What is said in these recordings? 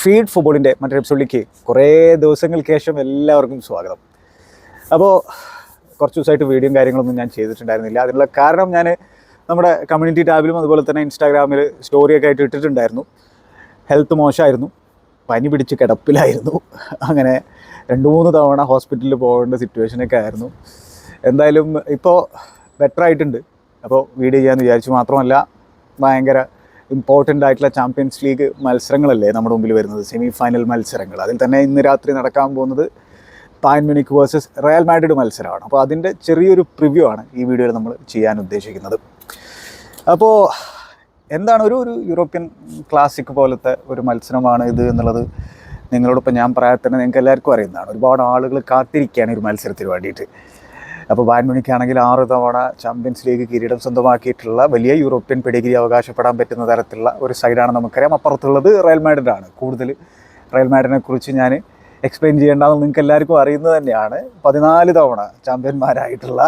Feed ഫുട്ബോളിന്റെ മറ്റൊരു എപ്പിസോഡിലേക്ക് കുറേ ദിവസങ്ങൾക്ക് ശേഷം എല്ലാവർക്കും സ്വാഗതം. അപ്പോൾ കുറച്ച് ദിവസമായിട്ട് വീഡിയോയും കാര്യങ്ങളൊന്നും ഞാൻ ചെയ്തിട്ടുണ്ടായിരുന്നില്ല. അതിനുള്ള കാരണം ഞാൻ നമ്മുടെ കമ്മ്യൂണിറ്റി ടാബിലും അതുപോലെ തന്നെ ഇൻസ്റ്റാഗ്രാമിൽ സ്റ്റോറിയൊക്കെ ആയിട്ട് ഇട്ടിട്ടുണ്ടായിരുന്നു. ഹെൽത്ത് മോശമായിരുന്നു. പനി പിടിച്ച് കിടപ്പിലായിരുന്നു. അങ്ങനെ രണ്ട് മൂന്ന് തവണ ഹോസ്പിറ്റലിൽ പോകേണ്ട സിറ്റുവേഷനൊക്കെ ആയിരുന്നു. എന്തായാലും ഇപ്പോൾ ബെറ്റർ ആയിട്ടുണ്ട്. അപ്പോൾ വീഡിയോ ചെയ്യാമെന്ന് വിചാരിച്ചു മാത്രമല്ല ഭയങ്കര ഇമ്പോർട്ടന്റ് ആയിട്ടുള്ള ചാമ്പ്യൻസ് ലീഗ് മത്സരങ്ങളല്ലേ നമ്മുടെ മുമ്പിൽ വരുന്നത്? സെമി ഫൈനൽ മത്സരങ്ങൾ. അതിൽ തന്നെ ഇന്ന് രാത്രി നടക്കാൻ പോകുന്നത് pan Munich versus Real Madrid മത്സരമാണ്. അപ്പോൾ അതിന്റെ ചെറിയൊരു പ്രിവ്യൂ ആണ് ഈ വീഡിയോയിൽ നമ്മൾ ചെയ്യാൻ ഉദ്ദേശിക്കുന്നത്. അപ്പോൾ എന്താണ് ഒരു ഒരു യൂറോപ്യൻ ക്ലാസിക് പോലത്തെ ഒരു മത്സരമാണ് ഇത് എന്നുള്ളത് നിങ്ങളോടൊപ്പം ഞാൻ പറയാത്തന്നെ നിങ്ങൾക്ക് എല്ലാവർക്കും അറിയുന്നതാണ്. ഒരുപാട് ആളുകൾ കാത്തിരിക്കുകയാണ് ഒരു മത്സരത്തിന് വേണ്ടിയിട്ട്. അപ്പോൾ ബാൻ മ്യൂണിക്കാണെങ്കിൽ ആറ് തവണ ചാമ്പ്യൻസ് ലീഗ് കിരീടം സ്വന്തമാക്കിയിട്ടുള്ള വലിയ യൂറോപ്യൻ പെഡിഗ്രി അവകാശപ്പെടാൻ പറ്റുന്ന തരത്തിലുള്ള ഒരു സൈഡാണ് നമുക്കറിയാം. അപ്പുറത്തുള്ളത് റയൽ മാഡ്രിഡ് ആണ് കൂടുതൽ റയൽ മാഡിനെക്കുറിച്ച് കുറിച്ച് ഞാൻ എക്സ്പ്ലെയിൻ ചെയ്യേണ്ടതെന്ന് നിങ്ങൾക്ക് എല്ലാവർക്കും അറിയുന്നത് തന്നെയാണ്. പതിനാല് തവണ ചാമ്പ്യന്മാരായിട്ടുള്ള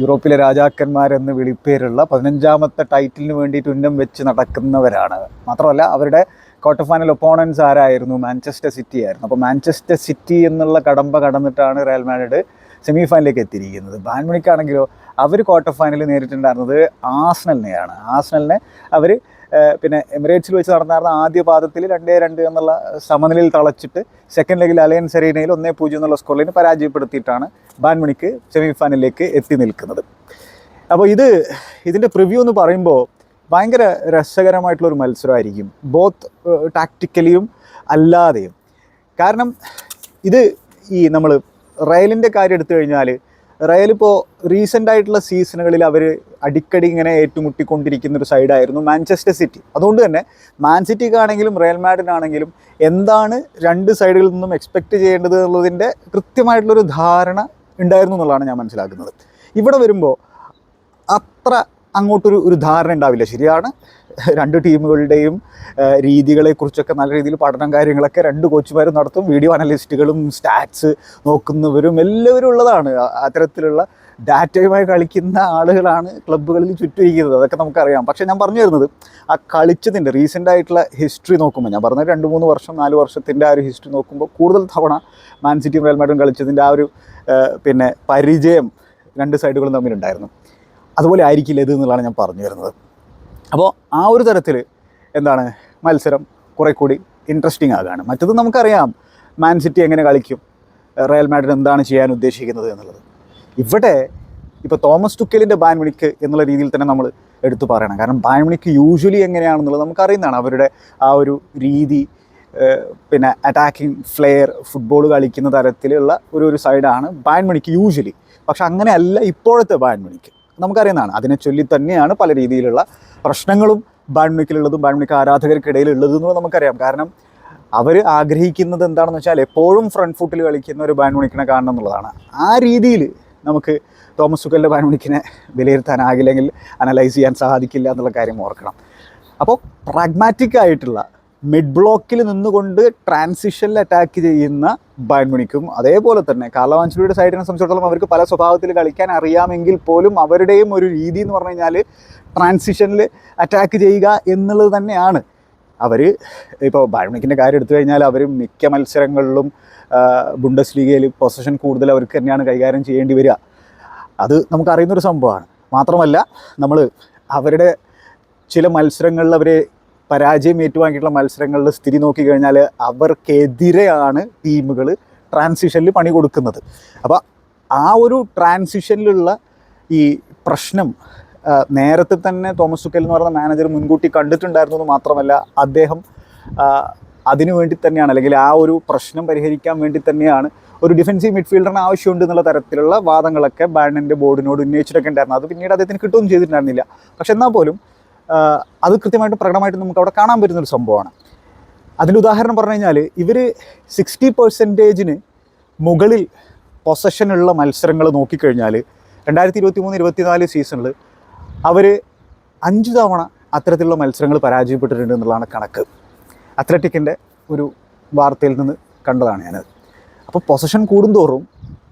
യൂറോപ്പിലെ രാജാക്കന്മാരെന്ന് വിളിപ്പേരുള്ള പതിനഞ്ചാമത്തെ ടൈറ്റിലിന് വേണ്ടിയിട്ട് ഉന്നം വെച്ച് നടക്കുന്നവരാണ്. മാത്രമല്ല അവരുടെ ക്വാർട്ടർ ഫൈനൽ ഒപ്പോണൻസ് ആരായിരുന്നു? മാഞ്ചസ്റ്റർ സിറ്റി ആയിരുന്നു. അപ്പോൾ മാഞ്ചസ്റ്റർ സിറ്റി എന്നുള്ള കടമ്പ കടന്നിട്ടാണ് റയൽ മാഡ്രിഡ് സെമി ഫൈനലിലേക്ക് എത്തിയിരിക്കുന്നത്. ബാൻമണിക്കാണെങ്കിലോ അവർ ക്വാർട്ടർ ഫൈനലിൽ നേരിട്ടുണ്ടായിരുന്നത് ആസ്നലിനെയാണ്. ആസ്നലിനെ അവർ പിന്നെ എമിറേറ്റ്സിൽ വെച്ച് നടന്നായിരുന്ന ആദ്യ പാദത്തിൽ രണ്ടേ രണ്ട് എന്നുള്ള സമനിലയിൽ തളച്ചിട്ട് സെക്കൻഡ് ലെഗിൽ അലയൻസ് അരീനയിൽ ഒന്നേ പൂജ്യം എന്നുള്ള സ്കോറിന് പരാജയപ്പെടുത്തിയിട്ടാണ് ബാൻമണിക്ക് സെമി ഫൈനലിലേക്ക് എത്തി നിൽക്കുന്നത്. അപ്പോൾ ഇത് ഇതിന്റെ പ്രിവ്യൂ എന്ന് പറയുമ്പോൾ ഭയങ്കര രസകരമായിട്ടുള്ളൊരു മത്സരമായിരിക്കും. ബോത്ത് ടാക്റ്റിക്കലിയും അല്ലാതെയും. കാരണം ഇത് ഈ നമ്മൾ റയലിന്റെ കാര്യം എടുത്തു കഴിഞ്ഞാൽ റയൽ ഇപ്പോൾ റീസെന്റ് ആയിട്ടുള്ള സീസണുകളിൽ അവർ അടിക്കടി ഇങ്ങനെ ഏറ്റുമുട്ടിക്കൊണ്ടിരിക്കുന്ന ഒരു സൈഡായിരുന്നു മാഞ്ചസ്റ്റർ സിറ്റി. അതുകൊണ്ട് തന്നെ മാൻ സിറ്റിക്കാണെങ്കിലും റയൽ മാഡിനാണെങ്കിലും എന്താണ് രണ്ട് സൈഡുകളിൽ നിന്നും എക്സ്പെക്റ്റ് ചെയ്യേണ്ടത് എന്നുള്ളതിന്റെ കൃത്യമായിട്ടുള്ളൊരു ധാരണ ഉണ്ടായിരുന്നു എന്നുള്ളതാണ് ഞാൻ മനസ്സിലാക്കുന്നത്. ഇവിടെ വരുമ്പോൾ അത്ര അങ്ങോട്ടൊരു ഒരു ധാരണ ഉണ്ടാവില്ല. ശരിയാണ്. രണ്ട് ടീമുകളുടെയും രീതികളെക്കുറിച്ചൊക്കെ നല്ല രീതിയിൽ പഠനം കാര്യങ്ങളൊക്കെ രണ്ട് കോച്ചുമാരും നടത്തും. വീഡിയോ അനലിസ്റ്റുകളും സ്റ്റാറ്റ്സ് നോക്കുന്നവരും എല്ലാവരും ഉള്ളതാണ്. അത്തരത്തിലുള്ള ഡാറ്റയുമായി കളിക്കുന്ന ആളുകളാണ് ക്ലബ്ബുകളിൽ ചുറ്റുമിരിക്കുന്നത് അതൊക്കെ നമുക്കറിയാം. പക്ഷേ ഞാൻ പറഞ്ഞു തരുന്നത് ആ കളിച്ചതിന്റെ റീസെന്റ് ആയിട്ടുള്ള ഹിസ്റ്ററി നോക്കുമ്പോൾ ഞാൻ പറഞ്ഞ രണ്ട് മൂന്ന് വർഷം നാല് വർഷത്തിന്റെ ആ ഒരു ഹിസ്റ്ററി നോക്കുമ്പോൾ കൂടുതൽ തവണ മാൻ സിറ്റിയും റയൽ മാഡ്രിഡും കളിച്ചതിന്റെ ആ ഒരു പിന്നെ പരിചയം രണ്ട് സൈഡുകളും തമ്മിലുണ്ടായിരുന്നു. അതുപോലെ ആയിരിക്കില്ല ഇത് എന്നുള്ളതാണ് ഞാൻ പറഞ്ഞു വരുന്നത് അപ്പോൾ ആ ഒരു തരത്തിൽ എന്താണ് മത്സരം കുറെ കൂടി ഇൻട്രസ്റ്റിംഗ് ആകാണ്. മറ്റത് നമുക്കറിയാം മാൻ സിറ്റി എങ്ങനെ കളിക്കും റയൽ മാഡ്രിഡ് എന്താണ് ചെയ്യാൻ ഉദ്ദേശിക്കുന്നത് എന്നുള്ളത്. ഇവിടെ ഇപ്പോൾ തോമസ് ടുക്കലിന്റെ ബാൻമണിക്ക് എന്നുള്ള രീതിയിൽ തന്നെ നമ്മൾ എടുത്തു പറയണം. കാരണം ബാൻമണിക്ക് യൂഷ്വലി എങ്ങനെയാണെന്നുള്ളത് നമുക്കറിയുന്നതാണ്. അവരുടെ ആ ഒരു രീതി പിന്നെ അറ്റാക്കിംഗ് ഫ്ലെയർ ഫുട്ബോൾ കളിക്കുന്ന തരത്തിലുള്ള ഒരു ഒരു സൈഡാണ് ബാൻമണിക്ക് യൂഷ്വലി പക്ഷെ അങ്ങനെയല്ല ഇപ്പോഴത്തെ ബാൻമണിക്ക് നമുക്കറിയുന്നതാണ്. അതിനെ ചൊല്ലി തന്നെയാണ് പല രീതിയിലുള്ള പ്രശ്നങ്ങളും ബാഡ്മിക്കിലുള്ളതും ബാഡ്മിക്ക് ആരാധകർക്കിടയിൽ ഉള്ളതും നമുക്കറിയാം. കാരണം അവർ ആഗ്രഹിക്കുന്നത് എന്താണെന്ന് വെച്ചാൽ എപ്പോഴും ഫ്രണ്ട് ഫുട്ടിൽ കളിക്കുന്ന ഒരു ബാൻമുണിക്കിനെ കാണണം എന്നുള്ളതാണ്. ആ രീതിയിൽ നമുക്ക് തോമസ് സുക്കലിന്റെ ബാൻമുണിക്കിനെ വിലയിരുത്താനാകില്ലെങ്കിൽ അനലൈസ് ചെയ്യാൻ സാധിക്കില്ല എന്നുള്ള കാര്യം ഓർക്കണം. അപ്പോൾ പ്രാഗ്മാറ്റിക് ആയിട്ടുള്ള മിഡ് ബ്ലോക്കിൽ നിന്നുകൊണ്ട് ട്രാൻസിഷനിൽ അറ്റാക്ക് ചെയ്യുന്ന ബാൻമുണിക്കും. അതേപോലെ തന്നെ കാർലവാൻസുലിയുടെ സൈഡിനെ സംബന്ധിച്ചിടത്തോളം അവർക്ക് പല സ്വഭാവത്തിൽ കളിക്കാൻ അറിയാമെങ്കിൽ പോലും അവരുടെയും ഒരു രീതി എന്ന് പറഞ്ഞു കഴിഞ്ഞാൽ ട്രാൻസിഷനിൽ അറ്റാക്ക് ചെയ്യുക എന്നുള്ളത് തന്നെയാണ്. അവർ ഇപ്പോൾ ബാഴ്മണിക്കിന്റെ കാര്യം എടുത്തു കഴിഞ്ഞാൽ അവർ മിക്ക മത്സരങ്ങളിലും ബുണ്ടസ് ലീഗയിൽ പൊസഷൻ കൂടുതൽ അവർക്ക് തന്നെയാണ് കൈകാര്യം ചെയ്യേണ്ടി വരിക. അത് നമുക്കറിയുന്നൊരു സംഭവമാണ്. മാത്രമല്ല നമ്മൾ അവരുടെ ചില മത്സരങ്ങളിൽ അവർ പരാജയം ഏറ്റുവാങ്ങിയിട്ടുള്ള മത്സരങ്ങളുടെ സ്ഥിതി നോക്കിക്കഴിഞ്ഞാൽ അവർക്കെതിരെയാണ് ടീമുകൾ ട്രാൻസിഷനിൽ പണി കൊടുക്കുന്നത്. അപ്പോൾ ആ ഒരു ട്രാൻസിഷനിലുള്ള ഈ പ്രശ്നം നേരത്തെ തന്നെ തോമസ് സുക്കൽ എന്ന് പറയുന്ന മാനേജർ മുൻകൂട്ടി കണ്ടിട്ടുണ്ടായിരുന്നു എന്ന് മാത്രമല്ല അദ്ദേഹം അതിനു വേണ്ടി തന്നെയാണ് അല്ലെങ്കിൽ ആ ഒരു പ്രശ്നം പരിഹരിക്കാൻ വേണ്ടി തന്നെയാണ് ഒരു ഡിഫൻസീവ് മിഡ്ഫീൽഡറിന് ആവശ്യമുണ്ട് എന്നുള്ള തരത്തിലുള്ള വാദങ്ങളൊക്കെ ബാഡ്മിന്റെ ബോർഡിനോട് ഉന്നയിച്ചിട്ടൊക്കെ ഉണ്ടായിരുന്നു. അത് പിന്നീട് അദ്ദേഹത്തിന് കിട്ടുകയും ചെയ്തിട്ടുണ്ടായിരുന്നില്ല. പക്ഷെ എന്നാൽ പോലും അത് കൃത്യമായിട്ട് പ്രകടമായിട്ട് നമുക്ക് അവിടെ കാണാൻ പറ്റുന്ന ഒരു സംഭവമാണ്. അതിന്റെ ഉദാഹരണം പറഞ്ഞു കഴിഞ്ഞാൽ ഇവർ സിക്സ്റ്റി പെർസെന്റേജിന് മുകളിൽ പൊസഷനുള്ള മത്സരങ്ങൾ നോക്കിക്കഴിഞ്ഞാൽ രണ്ടായിരത്തി ഇരുപത്തി മൂന്ന് ഇരുപത്തിനാല് സീസണിൽ അവർ അഞ്ച് തവണ അത്തരത്തിലുള്ള മത്സരങ്ങൾ പരാജയപ്പെട്ടിട്ടുണ്ട് എന്നുള്ളതാണ് കണക്ക്. അത്ലറ്റിക്കിന്റെ ഒരു വാർത്തയിൽ നിന്ന് കണ്ടതാണ് ഞാനത്. അപ്പോൾ പൊസഷൻ കൂടുന്തോറും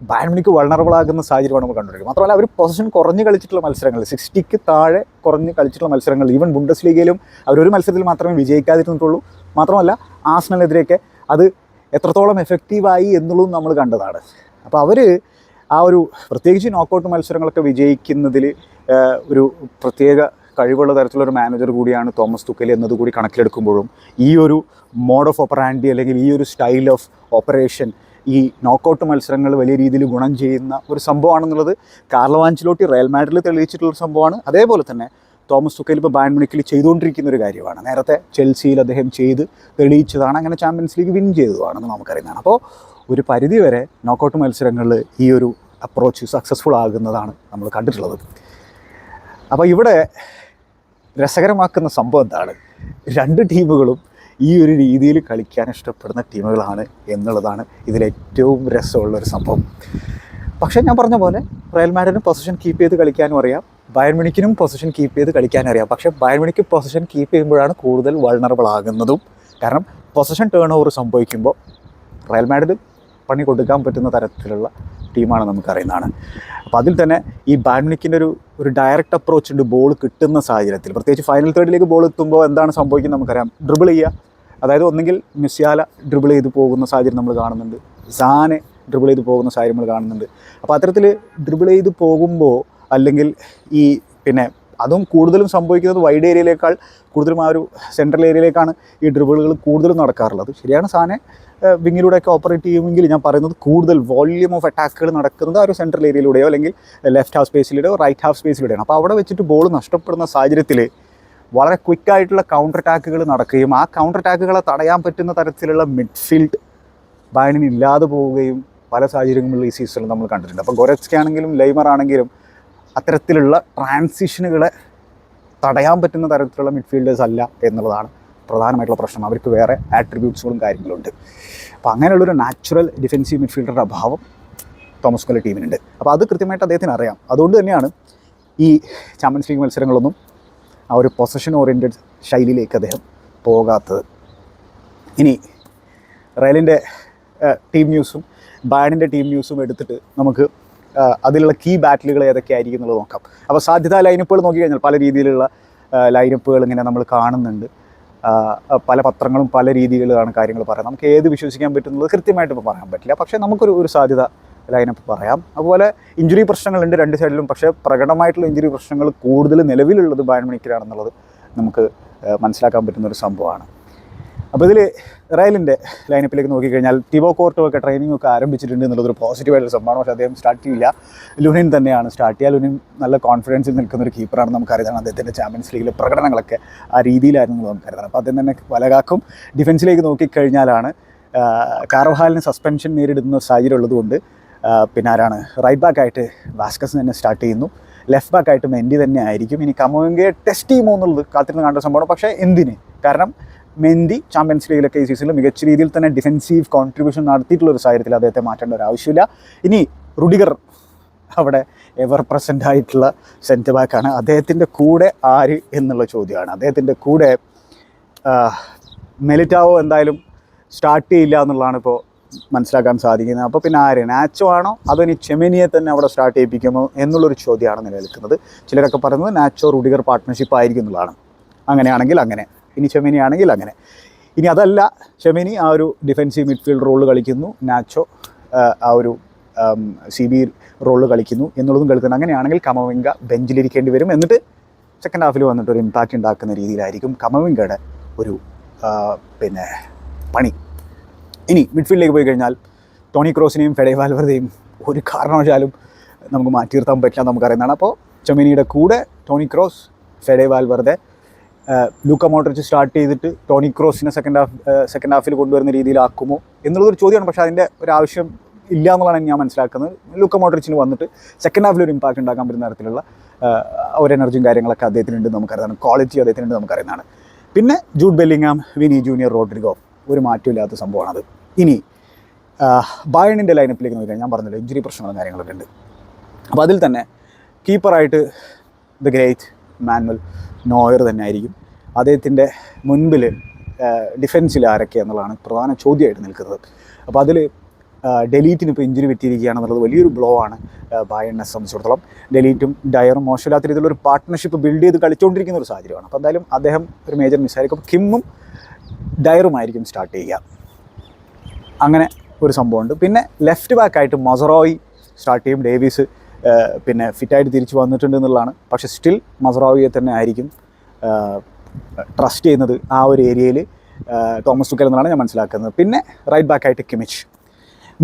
ബാൻമിനിക്ക് വൾണറബിൾ ആകുന്ന സാഹചര്യമാണ് നമ്മൾ കണ്ടുവരുന്നത് മാത്രമല്ല അവർ പൊസിഷൻ കുറഞ്ഞ് കളിച്ചിട്ടുള്ള മത്സരങ്ങൾ സിക്സ്റ്റിക്ക് താഴെ കുറഞ്ഞ് കളിച്ചിട്ടുള്ള മത്സരങ്ങൾ ഈവൻ ബുണ്ടസ് ലീഗയിലും അവരൊരു മത്സരത്തിൽ മാത്രമേ വിജയിക്കാതിരുന്നിട്ടുള്ളൂ. മാത്രമല്ല ആസ്നലിനെതിരെയൊക്കെ അത് എത്രത്തോളം എഫക്റ്റീവായി എന്നുള്ളതും നമ്മൾ കണ്ടതാണ്. അപ്പോൾ അവർ ആ ഒരു പ്രത്യേകിച്ച് നോക്കൗട്ട് മത്സരങ്ങളൊക്കെ വിജയിക്കുന്നതിൽ ഒരു പ്രത്യേക കഴിവുള്ള തരത്തിലൊരു മാനേജർ കൂടിയാണ് തോമസ് തുക്കൽ എന്നതുകൂടി കണക്കിലെടുക്കുമ്പോഴും ഈ ഒരു മോഡ് ഓഫ് ഓപ്പറാൻഡി അല്ലെങ്കിൽ ഈ ഒരു സ്റ്റൈൽ ഓഫ് ഓപ്പറേഷൻ ഈ നോക്കൗട്ട് മത്സരങ്ങൾ വലിയ രീതിയിൽ ഗുണം ചെയ്യുന്ന ഒരു സംഭവമാണെന്നുള്ളത് കാർലോ ആഞ്ചലോട്ടി റയൽ മാഡ്രിൽ തെളിയിച്ചിട്ടുള്ള ഒരു സംഭവമാണ്. അതേപോലെ തന്നെ തോമസ് തുക്കൽ ഇപ്പോൾ ബാൻ മണിക്കിൽ ചെയ്തുകൊണ്ടിരിക്കുന്ന ഒരു കാര്യമാണ്. നേരത്തെ ചെൽസിയിൽ അദ്ദേഹം ചെയ്ത് തെളിയിച്ചതാണ്. അങ്ങനെ ചാമ്പ്യൻസ് ലീഗ് വിൻ ചെയ്തതാണെന്ന് നമുക്കറിയുന്നതാണ്. അപ്പോൾ ഒരു പരിധി വരെ നോക്കൗട്ട് മത്സരങ്ങളിൽ ഈ ഒരു അപ്രോച്ച് സക്സസ്ഫുൾ ആകുന്നതാണ് നമ്മൾ കണ്ടിട്ടുള്ളത്. അപ്പോൾ ഇവിടെ രസകരമാക്കുന്ന സംഭവം എന്താണ്? രണ്ട് ടീമുകളും ഈ ഒരു രീതിയിൽ കളിക്കാൻ ഇഷ്ടപ്പെടുന്ന ടീമുകളാണ് എന്നുള്ളതാണ് ഇതിലേറ്റവും രസമുള്ള ഒരു സംഭവം. പക്ഷേ ഞാൻ പറഞ്ഞ പോലെ റയൽ മാഡ്രിഡിന് പൊസിഷൻ കീപ്പ് ചെയ്ത് കളിക്കാനും അറിയാം. ബയൺ മിണിക്കിനും പൊസിഷൻ കീപ്പ് ചെയ്ത് കളിക്കാനും അറിയാം. പക്ഷേ ബയൺ മിണിക്ക് പൊസിഷൻ കീപ്പ് ചെയ്യുമ്പോഴാണ് കൂടുതൽ വൾണറബിൾ ആകുന്നതും. കാരണം പൊസിഷൻ ടേൺ ഓവർ സംഭവിക്കുമ്പോൾ റയൽ മാഡ്രിഡ് പണി കൊടുക്കാൻ പറ്റുന്ന തരത്തിലുള്ള ടീമാണ് നമുക്കറിയുന്നതാണ്. അപ്പോൾ അതിൽ തന്നെ ഈ ബാഡ്മിക്കിന്റെ ഒരു ഒരു ഡയറക്റ്റ് അപ്രോച്ച് ഉണ്ട് ബോൾ കിട്ടുന്ന സാഹചര്യത്തിൽ. പ്രത്യേകിച്ച് ഫൈനൽ തേർഡിലേക്ക് ബോൾ എത്തുമ്പോൾ എന്താണ് സംഭവിക്കുന്നത് നമുക്കറിയാം. ഡ്രിബിൾ ചെയ്യുക. അതായത് ഒന്നെങ്കിൽ മിസ്യാല ഡ്രിബിൾ ചെയ്ത് പോകുന്ന സാഹചര്യം നമ്മൾ കാണുന്നുണ്ട്. സാനെ ഡ്രിബിൾ ചെയ്ത് പോകുന്ന സാഹചര്യം നമ്മൾ കാണുന്നുണ്ട്. അപ്പോൾ അത്തരത്തിൽ ഡ്രിബിൾ ചെയ്ത് പോകുമ്പോൾ അല്ലെങ്കിൽ ഈ പിന്നെ അതും കൂടുതലും സംഭവിക്കുന്നത് വൈഡ് ഏരിയയിലേക്കാൾ കൂടുതലും ആ ഒരു സെൻട്രൽ ഏരിയയിലേക്കാണ് ഈ ഡ്രിബിളുകൾ കൂടുതലും നടക്കാറുള്ളത്. ശരിയാണ് സാനെ? വിങ്ങിലൂടെയൊക്കെ ഓപ്പറേറ്റ് ചെയ്യുമെങ്കിൽ ഞാൻ പറയുന്നത് കൂടുതൽ വോള്യൂം ഓഫ് അറ്റാക്കുകൾ നടക്കുന്നത് ആ ഒരു സെൻട്രൽ ഏരിയയിലൂടെയോ അല്ലെങ്കിൽ ലെഫ്റ്റ് ഹാഫ് സ്പേസിലൂടെയോ റൈറ്റ് ഹാഫ് സ്പേസിലൂടെയാണ് അപ്പോൾ അവിടെ വെച്ചിട്ട് ബോൾ നഷ്ടപ്പെടുന്ന സാഹചര്യത്തിൽ വളരെ ക്വിക്കായിട്ടുള്ള കൗണ്ടർ അറ്റാക്കുകൾ നടക്കുകയും ആ കൗണ്ടർ അറ്റാക്കുകളെ തടയാൻ പറ്റുന്ന തരത്തിലുള്ള മിഡ്ഫീൽഡ് ബയണിന് ഇല്ലാതെ പോവുകയും പല സാഹചര്യങ്ങളിലും ഈ സീസണിൽ നമ്മൾ കണ്ടിട്ടുണ്ട്. അപ്പോൾ ആണെങ്കിലും ലൈമർ ആണെങ്കിലും അത്തരത്തിലുള്ള ട്രാൻസിഷനുകളെ തടയാൻ പറ്റുന്ന തരത്തിലുള്ള മിഡ്ഫീൽഡേഴ്സ് അല്ല എന്നുള്ളതാണ് പ്രധാനമായിട്ടുള്ള പ്രശ്നം. അവർക്ക് വേറെ ആട്രിബ്യൂട്ട്സുകളും കാര്യങ്ങളുണ്ട് അപ്പോൾ അങ്ങനെയുള്ളൊരു നാച്ചുറൽ ഡിഫെൻസീവ് മിഡ്ഫീൽഡറുടെ അഭാവം തോമസ് കൊല്ല ടീമിനുണ്ട്. അപ്പോൾ അത് കൃത്യമായിട്ട് അദ്ദേഹത്തിന് അറിയാം. അതുകൊണ്ട് തന്നെയാണ് ഈ ചാമ്പ്യൻസ് ലീഗ് മത്സരങ്ങളൊന്നും ആ ഒരു പൊസഷൻ ഓറിയന്റഡ് ശൈലിയിലേക്ക് അദ്ദേഹം പോകാത്തത്. ഇനി റയലിന്റെ ടീം ന്യൂസും ബാഡിന്റെ ടീം ന്യൂസും എടുത്തിട്ട് നമുക്ക് അതിലുള്ള കീ ബാറ്റിലുകൾ ഏതൊക്കെയായിരിക്കും എന്നുള്ളത് നോക്കാം. അപ്പോൾ സാധ്യതാ ലൈനപ്പുകൾ നോക്കിക്കഴിഞ്ഞാൽ പല രീതിയിലുള്ള ലൈനപ്പുകൾ ഇങ്ങനെ നമ്മൾ കാണുന്നുണ്ട്. പല പത്രങ്ങളും പല രീതിയിലാണ് കാര്യങ്ങൾ പറയുന്നത്. നമുക്ക് ഏത് വിശ്വസിക്കാൻ പറ്റുന്നത് കൃത്യമായിട്ട് ഇപ്പോൾ പറയാൻ പറ്റില്ല. പക്ഷേ നമുക്കൊരു ഒരു സാധ്യത ലൈനപ്പ് പറയാം. അതുപോലെ ഇഞ്ചുറി പ്രശ്നങ്ങളുണ്ട് രണ്ട് സൈഡിലും പക്ഷേ പ്രകടമായിട്ടുള്ള ഇഞ്ചുറി പ്രശ്നങ്ങൾ കൂടുതൽ നിലവിലുള്ളത് ബാൻമണിക്കലാണെന്നുള്ളത് നമുക്ക് മനസ്സിലാക്കാൻ പറ്റുന്ന ഒരു സംഭവമാണ്. അപ്പോൾ ഇതിൽ റയലിന്റെ ലൈനപ്പിലേക്ക് നോക്കിക്കഴിഞ്ഞാൽ ടിവോ കോർട്ടും ഒക്കെ ട്രെയിനിങ് ഒക്കെ ആരംഭിച്ചിട്ടുണ്ട് എന്നുള്ളതൊരു പോസിറ്റീവായിട്ടുള്ള സംഭവമാണ്. പക്ഷേ അദ്ദേഹം സ്റ്റാർട്ട് ചെയ്യില്ല. ലുനിൻ തന്നെയാണ് സ്റ്റാർട്ട് ചെയ്യുക. ലുനിൻ നല്ല കോൺഫിഡൻസിൽ നിൽക്കുന്ന ഒരു കീപ്പറാണ് നമുക്കറിയാം. അദ്ദേഹത്തിന്റെ ചാമ്പ്യൻസ് ലീഗിലെ പ്രകടനങ്ങളൊക്കെ ആ രീതിയിലായിരുന്നു നമുക്ക് നമുക്കറിയാം. അപ്പോൾ അദ്ദേഹം തന്നെ വലകാക്കും. ഡിഫൻസിലേക്ക് നോക്കിക്കഴിഞ്ഞാലാണ് കാർവഹാലിന് സസ്പെൻഷൻ നേരിടുന്ന സാഹചര്യം ഉള്ളതുകൊണ്ട് പിന്നെ ആരാണ്? റൈറ്റ് ബാക്ക് ആയിട്ട് വാസ്കസ് തന്നെ സ്റ്റാർട്ട് ചെയ്യുന്നു. ലെഫ്റ്റ് ബാക്കായിട്ട് മെൻഡി തന്നെ ആയിരിക്കും. ഇനി കമോങ്കയെ ടെസ്റ്റ് ചെയ്യുമോ എന്നുള്ളത് കാത്തിരുന്ന് കണ്ട സംഭവമാണ്. പക്ഷേ എന്തിന്? കാരണം മെൻഡി ചാമ്പ്യൻസ് ലീഗിലൊക്കെ ഈ സീസണിൽ മികച്ച രീതിയിൽ തന്നെ ഡിഫെൻസീവ് കോൺട്രിബ്യൂഷൻ നടത്തിയിട്ടുള്ള ഒരു സാഹചര്യത്തിൽ അദ്ദേഹത്തെ മാറ്റേണ്ട ഒരു ആവശ്യമില്ല. ഇനി റുഡിഗർ അവിടെ എവർ പ്രസന്റ് ആയിട്ടുള്ള സെന്റർ ബാക്കാണ് അദ്ദേഹത്തിന്റെ കൂടെ ആര് എന്നുള്ള ചോദ്യമാണ്. അദ്ദേഹത്തിന്റെ കൂടെ മെലിറ്റാവോ എന്തായാലും സ്റ്റാർട്ട് ചെയ്യില്ല എന്നുള്ളതാണ് ഇപ്പോൾ മനസ്സിലാക്കാൻ സാധിക്കുന്നത്. അപ്പോൾ പിന്നെ ആര്? നാച്ചോ ആണോ? അതോ ഇനി ചെമിനിയെ തന്നെ അവിടെ സ്റ്റാർട്ട് ചെയ്യിപ്പിക്കുമോ എന്നുള്ളൊരു ചോദ്യമാണ് നിലനിൽക്കുന്നത്. ചിലരൊക്കെ പറയുന്നത് നാച്ചോ റുഡിഗർ പാർട്ട്ണർഷിപ്പ് ആയിരിക്കും എന്നുള്ളതാണ്. അങ്ങനെയാണെങ്കിൽ അങ്ങനെ. ഇനി ചെമിനി ആണെങ്കിൽ അങ്ങനെ. ഇനി അതല്ല ചെമിനി ആ ഒരു ഡിഫെൻസീവ് മിഡ്ഫീൽഡ് റോൾ കളിക്കുന്നു. നാച്ചോ ആ, ഒരു സി ബി റോൾ കളിക്കുന്നു എന്നുള്ളതും കളിക്കുന്നു അങ്ങനെയാണെങ്കിൽ കമവിങ്ക ബെഞ്ചിലിരിക്കേണ്ടി വരും എന്നിട്ട് സെക്കൻഡ് ഹാഫിൽ വന്നിട്ട് ഒരു ഇമ്പാക്റ്റ് ഉണ്ടാക്കുന്ന രീതിയിലായിരിക്കും കമവിങ്കയുടെ ഒരു പിന്നെ പണി. ഇനി മിഡ്ഫീൽഡിലേക്ക് പോയി കഴിഞ്ഞാൽ ടോണി ക്രോസിനെയും ഫെഡേ വാൽവറിനെയും ഒരു കാരണവശാലും നമുക്ക് മാറ്റി നിർത്താൻ പറ്റില്ല നമുക്കറിയുന്നതാണ്. അപ്പോൾ ചെമിനിയുടെ കൂടെ ടോണി ക്രോസ് ഫെഡേ വാൽവറുടെ ലൂക്ക മോട്ടറിച്ച് സ്റ്റാർട്ട് ചെയ്തിട്ട് ടോണി ക്രോസിനെ സെക്കൻഡ് ഹാഫ് സെക്കൻഡ് ഹാഫിൽ കൊണ്ടുവരുന്ന രീതിയിലാക്കുമോ എന്നുള്ളൊരു ചോദ്യമാണ്. പക്ഷേ അതിന്റെ ഒരു ആവശ്യം ഇല്ല എന്നുള്ളതാണ് ഞാൻ മനസ്സിലാക്കുന്നത്. ലൂക്ക മോട്ടറിച്ചിന് വന്നിട്ട് സെക്കൻഡ് ഹാഫിൽ ഒരു ഇമ്പാക്റ്റ് ഉണ്ടാക്കാൻ പറ്റുന്ന തരത്തിലുള്ള ഒരു എനർജിയും കാര്യങ്ങളൊക്കെ അദ്ദേഹത്തിനുണ്ട് നമുക്കറിയാം ക്വാളിറ്റി അദ്ദേഹത്തിനുണ്ട് നമുക്കറിയുന്നതാണ്. പിന്നെ Jude Bellingham Vini Junior Rodrigo ഒരു മാറ്റമില്ലാത്ത സംഭവമാണത്. ഇനി ബയണിന്റെ ലൈനപ്പിലേക്ക് നോക്കിയാൽ ഞാൻ പറഞ്ഞല്ലോ ഇഞ്ചുറി പ്രശ്നങ്ങളും കാര്യങ്ങളൊക്കെ ഉണ്ട്. അപ്പോൾ അതിൽ തന്നെ കീപ്പറായിട്ട് ദ ഗ്രേറ്റ് മാനുവൽ നോയർ തന്നെ ആയിരിക്കും അദ്ദേഹത്തിന്റെ മുൻപിൽ ഡിഫൻസിൽ ആരൊക്കെ എന്നുള്ളതാണ് പ്രധാന ചോദ്യമായിട്ട് നിൽക്കുന്നത്. അപ്പോൾ അതിൽ ഡെലീറ്റിന് ഇപ്പോൾ ഇഞ്ചുറി പറ്റിയിരിക്കുകയാണെന്നുള്ളത് വലിയൊരു ബ്ലോ ആണ് ബായണ്ണെ സംബന്ധിച്ചിടത്തോളം. ഡെലീറ്റും ഡയറും മോശമില്ലാത്ത രീതിയിലുള്ള ഒരു പാർട്ട്ണർഷിപ്പ് ബിൽഡ് ചെയ്ത് കളിച്ചുകൊണ്ടിരിക്കുന്ന ഒരു സാഹചര്യമാണ്. അപ്പോൾ എന്തായാലും അദ്ദേഹം ഒരു മേജർ മിസ്സായിരിക്കും അപ്പോൾ കിമ്മും ഡയറുമായിരിക്കും സ്റ്റാർട്ട് ചെയ്യുക. അങ്ങനെ ഒരു സംഭവമുണ്ട്. പിന്നെ ലെഫ്റ്റ് ബാക്കായിട്ട് മൊസറോയി സ്റ്റാർട്ട് ചെയ്യും. ഡേവിസ് പിന്നെ ഫിറ്റായിട്ട് തിരിച്ചു വന്നിട്ടുണ്ട് എന്നുള്ളതാണ്. പക്ഷേ സ്റ്റിൽ മസറാവിയെ തന്നെ ആയിരിക്കും ട്രസ്റ്റ് ചെയ്യുന്നത് ആ ഒരു ഏരിയയിൽ തോമസ് തുക്കൽ എന്നാണ് ഞാൻ മനസ്സിലാക്കുന്നത്. പിന്നെ റൈറ്റ് ബാക്ക് ബാക്കായിട്ട് കിമിച്ച്.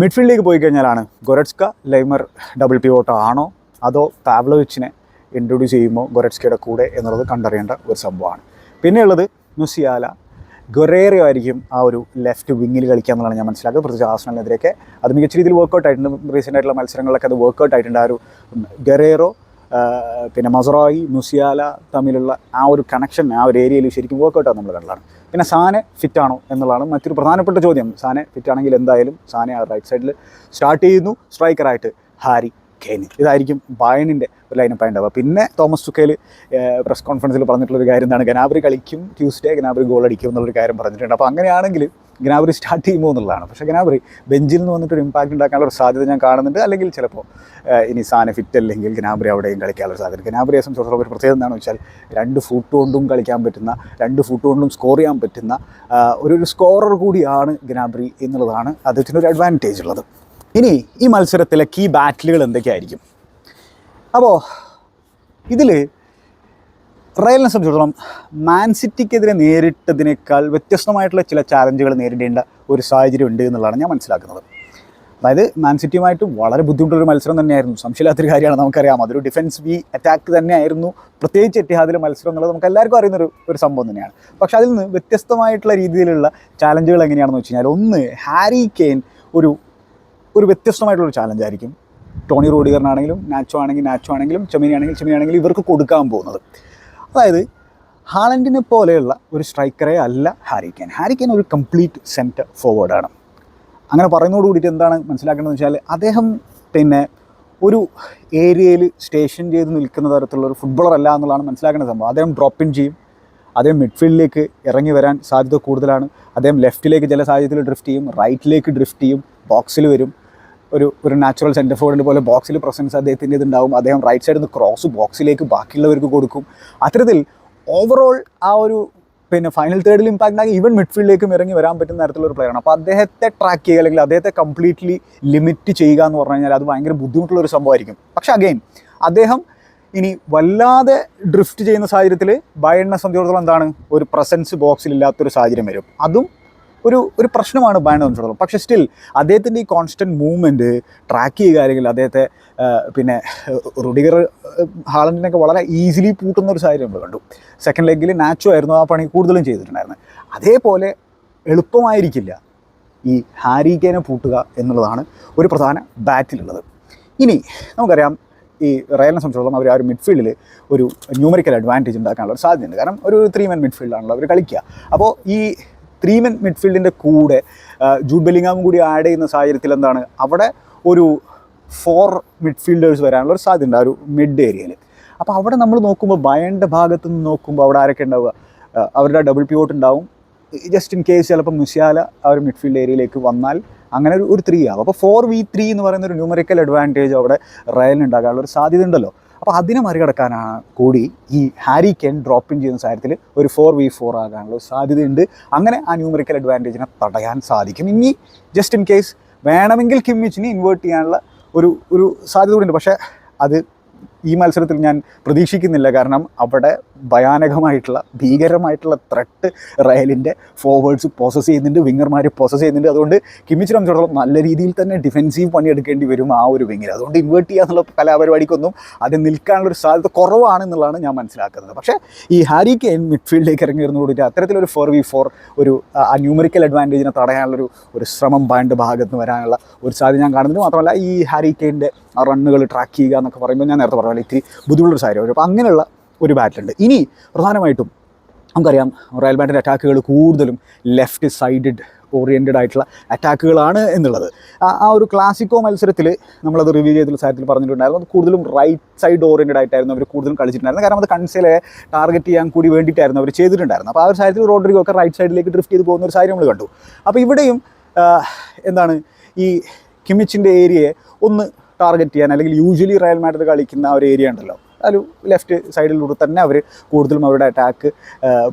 മിഡ്ഫീൽഡിലേക്ക് പോയി കഴിഞ്ഞാലാണ് ഗൊരറ്റ്സ്ക ലൈമർ ഡബിൾ പിവോട്ടോ ആണോ അതോ പാവ്ലോവിച്ചിനെ ഇൻട്രൊഡ്യൂസ് ചെയ്യുമ്പോൾ ഗൊരറ്റ്സ്കയുടെ കൂടെ എന്നുള്ളത് കണ്ടറിയേണ്ട ഒരു സംഭവമാണ്. പിന്നെയുള്ളത് നുസിയാല. ഗൊറേറിയോ ആയിരിക്കും ആ ഒരു ലെഫ്റ്റ് വിങ്ങിൽ കളിക്കുക എന്നുള്ളതാണ് ഞാൻ മനസ്സിലാക്കുന്നത്. പ്രത്യേകിച്ച് ആസ്ട്രലിനെതിരെയൊക്കെ അത് മികച്ച രീതിയിൽ വർക്കൗട്ട് ആയിട്ടുണ്ട്. റീസെന്റ് ആയിട്ടുള്ള മത്സരങ്ങളിലൊക്കെ അത് വർക്കൗട്ട് ആയിട്ടുണ്ട്. ആ ഒരു ഗറേറോ പിന്നെ മസറായി മുസിയാല തമ്മിലുള്ള ആ ഒരു കണക്ഷൻ ആ ഒരു ഏരിയയിൽ ശരിക്കും വർക്കൗട്ട് നമ്മൾ കണ്ടതാണ് പിന്നെ സാനെ ഫിറ്റാണോ എന്നുള്ളതാണ് മറ്റൊരു പ്രധാനപ്പെട്ട ചോദ്യം. സാനെ ഫിറ്റാണെങ്കിൽ എന്തായാലും സാനെ ആ റൈറ്റ് സൈഡിൽ സ്റ്റാർട്ട് ചെയ്യുന്നു. സ്ട്രൈക്കറായിട്ട് ഹാരി കെയിൻ ഇതായിരിക്കും ബയണിന്റെ ഒരു ലൈനപ്പ് ഉണ്ടാവുക. പിന്നെ തോമസ് തുക്കേൽ പ്രസ് കോൺഫറൻസിൽ പറഞ്ഞിട്ടുള്ളൊരു കാര്യം എന്താണ്? ഗനാബറി കളിക്കും ട്യൂസ്ഡേ ഗനാബറി ഗോൾ അടിക്കും എന്നുള്ളൊരു കാര്യം പറഞ്ഞിട്ടുണ്ട്. അപ്പോൾ അങ്ങനെയാണെങ്കിൽ ഗനാബറി സ്റ്റാർട്ട് ചെയ്യുമോ എന്നുള്ളതാണ്. പക്ഷേ ഗനാബറി ബെഞ്ചിൽ നിന്ന് വന്നിട്ട് ഒരു ഇമ്പാക്റ്റ് ഉണ്ടാക്കാനുള്ള ഒരു സാധ്യത ഞാൻ കാണുന്നുണ്ട്. അല്ലെങ്കിൽ ചിലപ്പോൾ ഇനി സാധനം ഫിറ്റ് അല്ലെങ്കിൽ ഗനാബറി അവിടെയും കളിക്കാനുള്ള സാധ്യത. ഗനാബറിയെ സംബന്ധിച്ചിടത്തോളം ഒരു പ്രത്യേകത എന്താണെന്ന് വെച്ചാൽ രണ്ട് ഫുട്ട് കൊണ്ടും കളിക്കാൻ പറ്റുന്ന രണ്ട് ഫുട്ട് കൊണ്ടും സ്കോർ ചെയ്യാൻ പറ്റുന്ന ഒരു സ്കോറർ കൂടിയാണ് ഗനാബറി എന്നുള്ളതാണ് അദ്ദേഹത്തിന്റെ ഒരു അഡ്വാന്റേജ് ഉള്ളത്. ഇനി ഈ മത്സരത്തിലെ കീ ബാറ്റിലുകൾ എന്തൊക്കെയായിരിക്കും? അപ്പോൾ ഇതിൽ റയലിനെ സംബന്ധിച്ചിടത്തോളം മാൻ സിറ്റിക്കെതിരെ നേരിട്ടതിനേക്കാൾ വ്യത്യസ്തമായിട്ടുള്ള ചില ചാലഞ്ചുകൾ നേരിടേണ്ട ഒരു സാഹചര്യം ഉണ്ട് എന്നുള്ളതാണ് ഞാൻ മനസ്സിലാക്കുന്നത്. അതായത് മാൻ സിറ്റിയുമായിട്ട് വളരെ ബുദ്ധിമുട്ടുള്ളൊരു മത്സരം തന്നെയായിരുന്നു. സംശയമില്ലാത്തൊരു കാര്യമാണ് നമുക്കറിയാം. അതൊരു ഡിഫൻസ് വി അറ്റാക്ക് തന്നെയായിരുന്നു. പ്രത്യേകിച്ച് എത്തിഹാദിലെ മത്സരം എന്നുള്ളത് നമുക്ക് എല്ലാവർക്കും അറിയുന്നൊരു ഒരു സംഭവം തന്നെയാണ്. പക്ഷെ അതിൽ നിന്ന് വ്യത്യസ്തമായിട്ടുള്ള രീതിയിലുള്ള ചാലഞ്ചുകൾ എങ്ങനെയാണെന്ന് വെച്ച് കഴിഞ്ഞാൽ ഒന്ന് ഹാരി കെയിൻ ഒരു ഒരു വ്യത്യസ്തമായിട്ടുള്ളൊരു ചാലഞ്ച് ആയിരിക്കും. ടോണി റോഡിഗറിനാണെങ്കിലും നാച്ചോ ആണെങ്കിൽ നാച്ചോ ആണെങ്കിലും ചെമിനി ആണെങ്കിൽ ചെമിനി ആണെങ്കിലും ഇവർക്ക് കൊടുക്കാൻ പോകുന്നത്. അതായത് ഹാലൻഡിനെ പോലെയുള്ള ഒരു സ്ട്രൈക്കറെ അല്ല ഹാരിക്കൻ ഹാരിക്കൻ ഒരു കംപ്ലീറ്റ് സെന്റർ ഫോർവേഡാണ് അങ്ങനെ പറയുന്നതോട് കൂടിയിട്ട് എന്താണ് മനസ്സിലാക്കേണ്ടതെന്ന് വെച്ചാൽ അദ്ദേഹം പിന്നെ ഒരു ഏരിയയിൽ സ്റ്റേഷൻ ചെയ്ത് നിൽക്കുന്ന തരത്തിലുള്ള ഒരു ഫുട്ബോളർ അല്ല എന്നുള്ളതാണ് മനസ്സിലാക്കേണ്ട സംഭവം. അദ്ദേഹം ഡ്രോപ്പ് ഇൻ ചെയ്യും. അദ്ദേഹം മിഡ്ഫീൽഡിലേക്ക് ഇറങ്ങി വരാൻ സാധ്യത കൂടുതലാണ്. അദ്ദേഹം ലെഫ്റ്റിലേക്ക് ചില സാഹചര്യത്തിൽ ഡ്രിഫ്റ്റ് ചെയ്യും റൈറ്റിലേക്ക് ഡ്രിഫ്റ്റ് ചെയ്യും ബോക്സിൽ വരും. ഒരു ഒരു നാച്ചുറൽ സെന്റർ ഫോർഡിന്റെ പോലെ ബോക്സിൽ പ്രസൻസ് അദ്ദേഹത്തിന്റെ ഇതുണ്ടാവും. അദ്ദേഹം റൈറ്റ് സൈഡിൽ നിന്ന് ക്രോസ് ബോക്സിലേക്ക് ബാക്കിയുള്ളവർക്ക് കൊടുക്കും. അത്തരത്തിൽ ഓവറോൾ ആ ഒരു പിന്നെ ഫൈനൽ തേർഡിൽ ഇമ്പാക്റ്റ് ആക്കി ഈവൻ മിഡ്ഫീൽഡിലേക്കും ഇറങ്ങി വരാൻ പറ്റുന്ന തരത്തിലുള്ള ഒരു പ്ലെയറാണ് അപ്പോൾ അദ്ദേഹത്തെ ട്രാക്ക് ചെയ്യുക അല്ലെങ്കിൽ അദ്ദേഹത്തെ കംപ്ലീറ്റ്ലി ലിമിറ്റ് ചെയ്യുക എന്ന് പറഞ്ഞു കഴിഞ്ഞാൽ അത് ഭയങ്കര ബുദ്ധിമുട്ടുള്ള ഒരു സംഭവമായിരിക്കും. പക്ഷേ അഗെയിൻ അദ്ദേഹം ഇനി വല്ലാതെ ഡ്രിഫ്റ്റ് ചെയ്യുന്ന സാഹചര്യത്തിൽ ബയണിനെ സംബന്ധിച്ചിടത്തോളം എന്താണ്? ഒരു പ്രസൻസ് ബോക്സിൽ ഇല്ലാത്തൊരു സാഹചര്യം വരും. അതും ഒരു ഒരു പ്രശ്നമാണ് ബയണിനെ സംബന്ധിച്ചിടത്തോളം പക്ഷേ സ്റ്റിൽ അദ്ദേഹത്തിന്റെ ഈ കോൺസ്റ്റന്റ് മൂവ്മെന്റ് ട്രാക്ക് ചെയ്യുക അല്ലെങ്കിൽ അദ്ദേഹത്തെ പിന്നെ റുഡിഗർ ഹാളൻഡിനൊക്കെ വളരെ ഈസിലി പൂട്ടുന്ന ഒരു സാഹചര്യം നമ്മൾ കണ്ടു. സെക്കൻഡ് ലെഗിൽ നാച്ചോ ആയിരുന്നു ആ പണി കൂടുതലും ചെയ്തിട്ടുണ്ടായിരുന്നത്. അതേപോലെ എളുപ്പമായിരിക്കില്ല ഈ ഹാരിക്കേനെ പൂട്ടുക എന്നുള്ളതാണ് ഒരു പ്രധാന ബാറ്റിലുള്ളത് ഇനി നമുക്കറിയാം ഈ റയലിനെ സംബന്ധിച്ചിടത്തോളം അവർ ആ ഒരു മിഡ്ഫീൽഡിൽ ഒരു ന്യൂമറിക്കൽ അഡ്വാന്റേജ് ഉണ്ടാക്കാനുള്ള ഒരു സാധ്യതയുണ്ട്. കാരണം ഒരു ത്രീ മെൻ മിഡ്ഫീൽഡാണല്ലോ അവർ കളിക്കുക. അപ്പോൾ ഈ ത്രീ മെൻ മിഡ്ഫീൽഡിന്റെ കൂടെ ജൂഡ് ബെല്ലിങ്ങാമും കൂടി ആഡ് ചെയ്യുന്ന സാഹചര്യത്തിൽ എന്താണ്? അവിടെ ഒരു ഫോർ മിഡ്ഫീൽഡേഴ്സ് വരാനുള്ള ഒരു സാധ്യത ഉണ്ട് ആ ഒരു മിഡ് ഏരിയയിൽ അപ്പോൾ അവിടെ നമ്മൾ നോക്കുമ്പോൾ ബയന്റെ ഭാഗത്തു നിന്ന് നോക്കുമ്പോൾ അവിടെ ആരൊക്കെ ഉണ്ടാവുക? അവരുടെ ഡബിൾ പിവോട്ട് ഉണ്ടാവും. ജസ്റ്റ് ഇൻ കേസ് ചിലപ്പോൾ മുസ്യാല ആ ഒരു മിഡ്ഫീൽഡ് ഏരിയയിലേക്ക് വന്നാൽ അങ്ങനെ ഒരു ഒരു ത്രീ ആവും. അപ്പോൾ ഫോർ വി ത്രീ എന്ന് പറയുന്ന ഒരു ന്യൂമറിക്കൽ അഡ്വാന്റേജ് അവിടെ റയലിന് ഉണ്ടാകാനുള്ള ഒരു സാധ്യത ഉണ്ടല്ലോ. അപ്പോൾ അതിനെ മറികടക്കാനാണ് കൂടി ഈ ഹാരി കെൻ ഡ്രോപ്പ് ഇൻ ചെയ്യുന്ന സാഹചര്യത്തിൽ ഒരു ഫോർ വി ഫോർ ആകാനുള്ള സാധ്യതയുണ്ട്. അങ്ങനെ ആ ന്യൂമറിക്കൽ അഡ്വാന്റേജിനെ തടയാൻ സാധിക്കും. ഇനി ജസ്റ്റ് ഇൻ കേസ് വേണമെങ്കിൽ കിമ്മിച്ചിനെ ഇൻവേർട്ട് ചെയ്യാനുള്ള ഒരു ഒരു സാധ്യത കൂടി ഉണ്ട് പക്ഷേ അത് ഈ മത്സരത്തിൽ ഞാൻ പ്രതീക്ഷിക്കുന്നില്ല. കാരണം അവിടെ ഭയാനകമായിട്ടുള്ള ഭീകരമായിട്ടുള്ള ത്രട്ട് റയലിന്റെ ഫോർവേഡ്സ് പ്രോസസ്സ് ചെയ്യുന്നുണ്ട് വിങ്ങർമാർ പ്രോസസ്സ് ചെയ്യുന്നുണ്ട്. അതുകൊണ്ട് കിമ്മിച്ചിനെ സംബന്ധിച്ചിടത്തോളം നല്ല രീതിയിൽ തന്നെ ഡിഫെൻസീവ് പണിയെടുക്കേണ്ടി വരും ആ ഒരു വിങ്ങിൽ അതുകൊണ്ട് ഇൻവേർട്ട് ചെയ്യുക എന്നുള്ള കലാപരിപാടിക്കൊന്നും അത് നിൽക്കാനുള്ള ഒരു സാധ്യത കുറവാണെന്നുള്ളതാണ് ഞാൻ മനസ്സിലാക്കുന്നത്. പക്ഷേ ഈ ഹാരി കെയിൻ മിഡ്ഫീൽഡിലേക്ക് ഇറങ്ങി കൂടിയിട്ട് അത്തരത്തിലൊരു ഫോർ വി ഫോർ ഒരു ആ ന്യൂമറിക്കൽ അഡ്വാന്റേജിനെ തടയാനുള്ളൊരു ഒരു ശ്രമം ബാൻഡ് ഭാഗത്ത് നിന്ന് വരാനുള്ള ഒരു സാധ്യത ഞാൻ കാണുന്നുണ്ട്. മാത്രമല്ല ഈ ഹാരി കെയിന്റെ ആ റണ്ണുകൾ ട്രാക്ക് ചെയ്യുക എന്നൊക്കെ പറയുമ്പോൾ ഞാൻ നേരത്തെ പറഞ്ഞ ഇത്തിരി ബുദ്ധിമുട്ടുള്ളൊരു സാഹചര്യം. അപ്പോൾ അങ്ങനെയുള്ള ഒരു ബാറ്റിലുണ്ട് ഇനി പ്രധാനമായിട്ടും നമുക്കറിയാം റയൽ ബാൻഡിന്റെ അറ്റാക്കുകൾ കൂടുതലും ലെഫ്റ്റ് സൈഡഡ് ഓറിയന്റഡ് ആയിട്ടുള്ള അറ്റാക്കുകളാണ് എന്നുള്ളത്. ആ- ഒരു ക്ലാസിക്കോ മത്സരത്തിൽ നമ്മളത് റിവ്യൂ ചെയ്തിട്ടുള്ള സാഹചര്യത്തിൽ പറഞ്ഞിട്ടുണ്ടായിരുന്നു. അത് കൂടുതലും റൈറ്റ് സൈഡ് ഓറിയന്റഡ് ആയിട്ടായിരുന്നു അവർ കൂടുതലും കളിച്ചിട്ടുണ്ടായിരുന്നു കാരണം അത് കൺസേലെ ടാർഗറ്റ് ചെയ്യാൻ കൂടി വേണ്ടിയിട്ടായിരുന്നു അവർ ചെയ്തിട്ടുണ്ടായിരുന്നു അപ്പോൾ ആ ഒരു സാഹചര്യത്തിൽ റോഡ്രിഗോ ഒക്കെ റൈറ്റ് സൈഡിലേക്ക് ഡ്രിഫ്റ്റ് ചെയ്ത് പോകുന്ന ഒരു സാഹചര്യം നമ്മൾ കണ്ടു. അപ്പോൾ ഇവിടെയും എന്താണ് ഈ കിമിച്ചിന്റെ ഏരിയയെ ഒന്ന് ടാർഗറ്റ് ചെയ്യാൻ അല്ലെങ്കിൽ യൂഷ്വലി റയൽ മാഡ്രിഡ് കളിക്കുന്ന ഒരു ഏരിയ ഉണ്ടല്ലോ. ഒരു ലെഫ്റ്റ് സൈഡിലൂടെ തന്നെ അവർ കൂടുതലും അവരുടെ അറ്റാക്ക്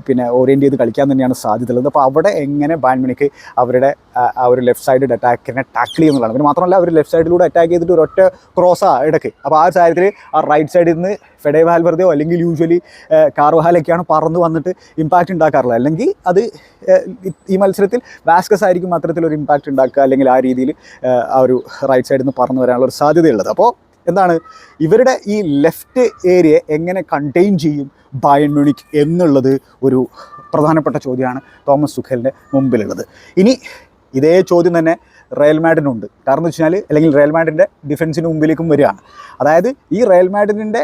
പിന്നെ ഓറിയന്റ് ചെയ്ത് കളിക്കാൻ തന്നെയാണ് സാധ്യതയുള്ളത്. അപ്പോൾ അവിടെ എങ്ങനെ ബാൻമണിക്ക് അവരുടെ ആ, ഒരു ലെഫ്റ്റ് സൈഡ് അറ്റാക്കിനെ ടാക്കിൾ ചെയ്യുന്നതാണ്. പിന്നെ മാത്രമല്ല അവർ ലെഫ്റ്റ് സൈഡിലൂടെ അറ്റാക്ക് ചെയ്തിട്ട് ഒരൊറ്റ ക്രോസാ ഇടയ്ക്ക് അപ്പോൾ ആ സാഹചര്യത്തിൽ ആ റൈറ്റ് സൈഡിൽ നിന്ന് ഫെഡേ വാൽവർദയോ അല്ലെങ്കിൽ യൂഷ്വലി കാർവഹാലൊക്കെയാണ് പറന്ന് വന്നിട്ട് ഇമ്പാക്റ്റ് ഉണ്ടാക്കാറുള്ളത്. അല്ലെങ്കിൽ അത് ഈ മത്സരത്തിൽ വാസ്കസ് ആയിരിക്കും അത്തരത്തിലൊരു ഇമ്പാക്റ്റ് ഉണ്ടാക്കുക അല്ലെങ്കിൽ ആ രീതിയിൽ ആ ഒരു റൈറ്റ് സൈഡിൽ നിന്ന് പറന്ന് വരാനുള്ള ഒരു സാധ്യതയുള്ളത്. അപ്പോൾ എന്താണ്? ഇവരുടെ ഈ ലെഫ്റ്റ് ഏരിയ എങ്ങനെ കണ്ടെയ്ൻ ചെയ്യും ബയൺ മ്യൂണിക് എന്നുള്ളത് ഒരു പ്രധാനപ്പെട്ട ചോദ്യമാണ് തോമസ് സുഖലിന്റെ മുമ്പിലുള്ളത്. ഇനി ഇതേ ചോദ്യം തന്നെ റയൽ മാഡിനുണ്ട് കാരണം എന്ന് വെച്ചാൽ അല്ലെങ്കിൽ റയൽ മാഡിന്റെ ഡിഫൻസിന് മുമ്പിലേക്കും വരികയാണ്. അതായത് ഈ റയൽ മാഡിനിന്റെ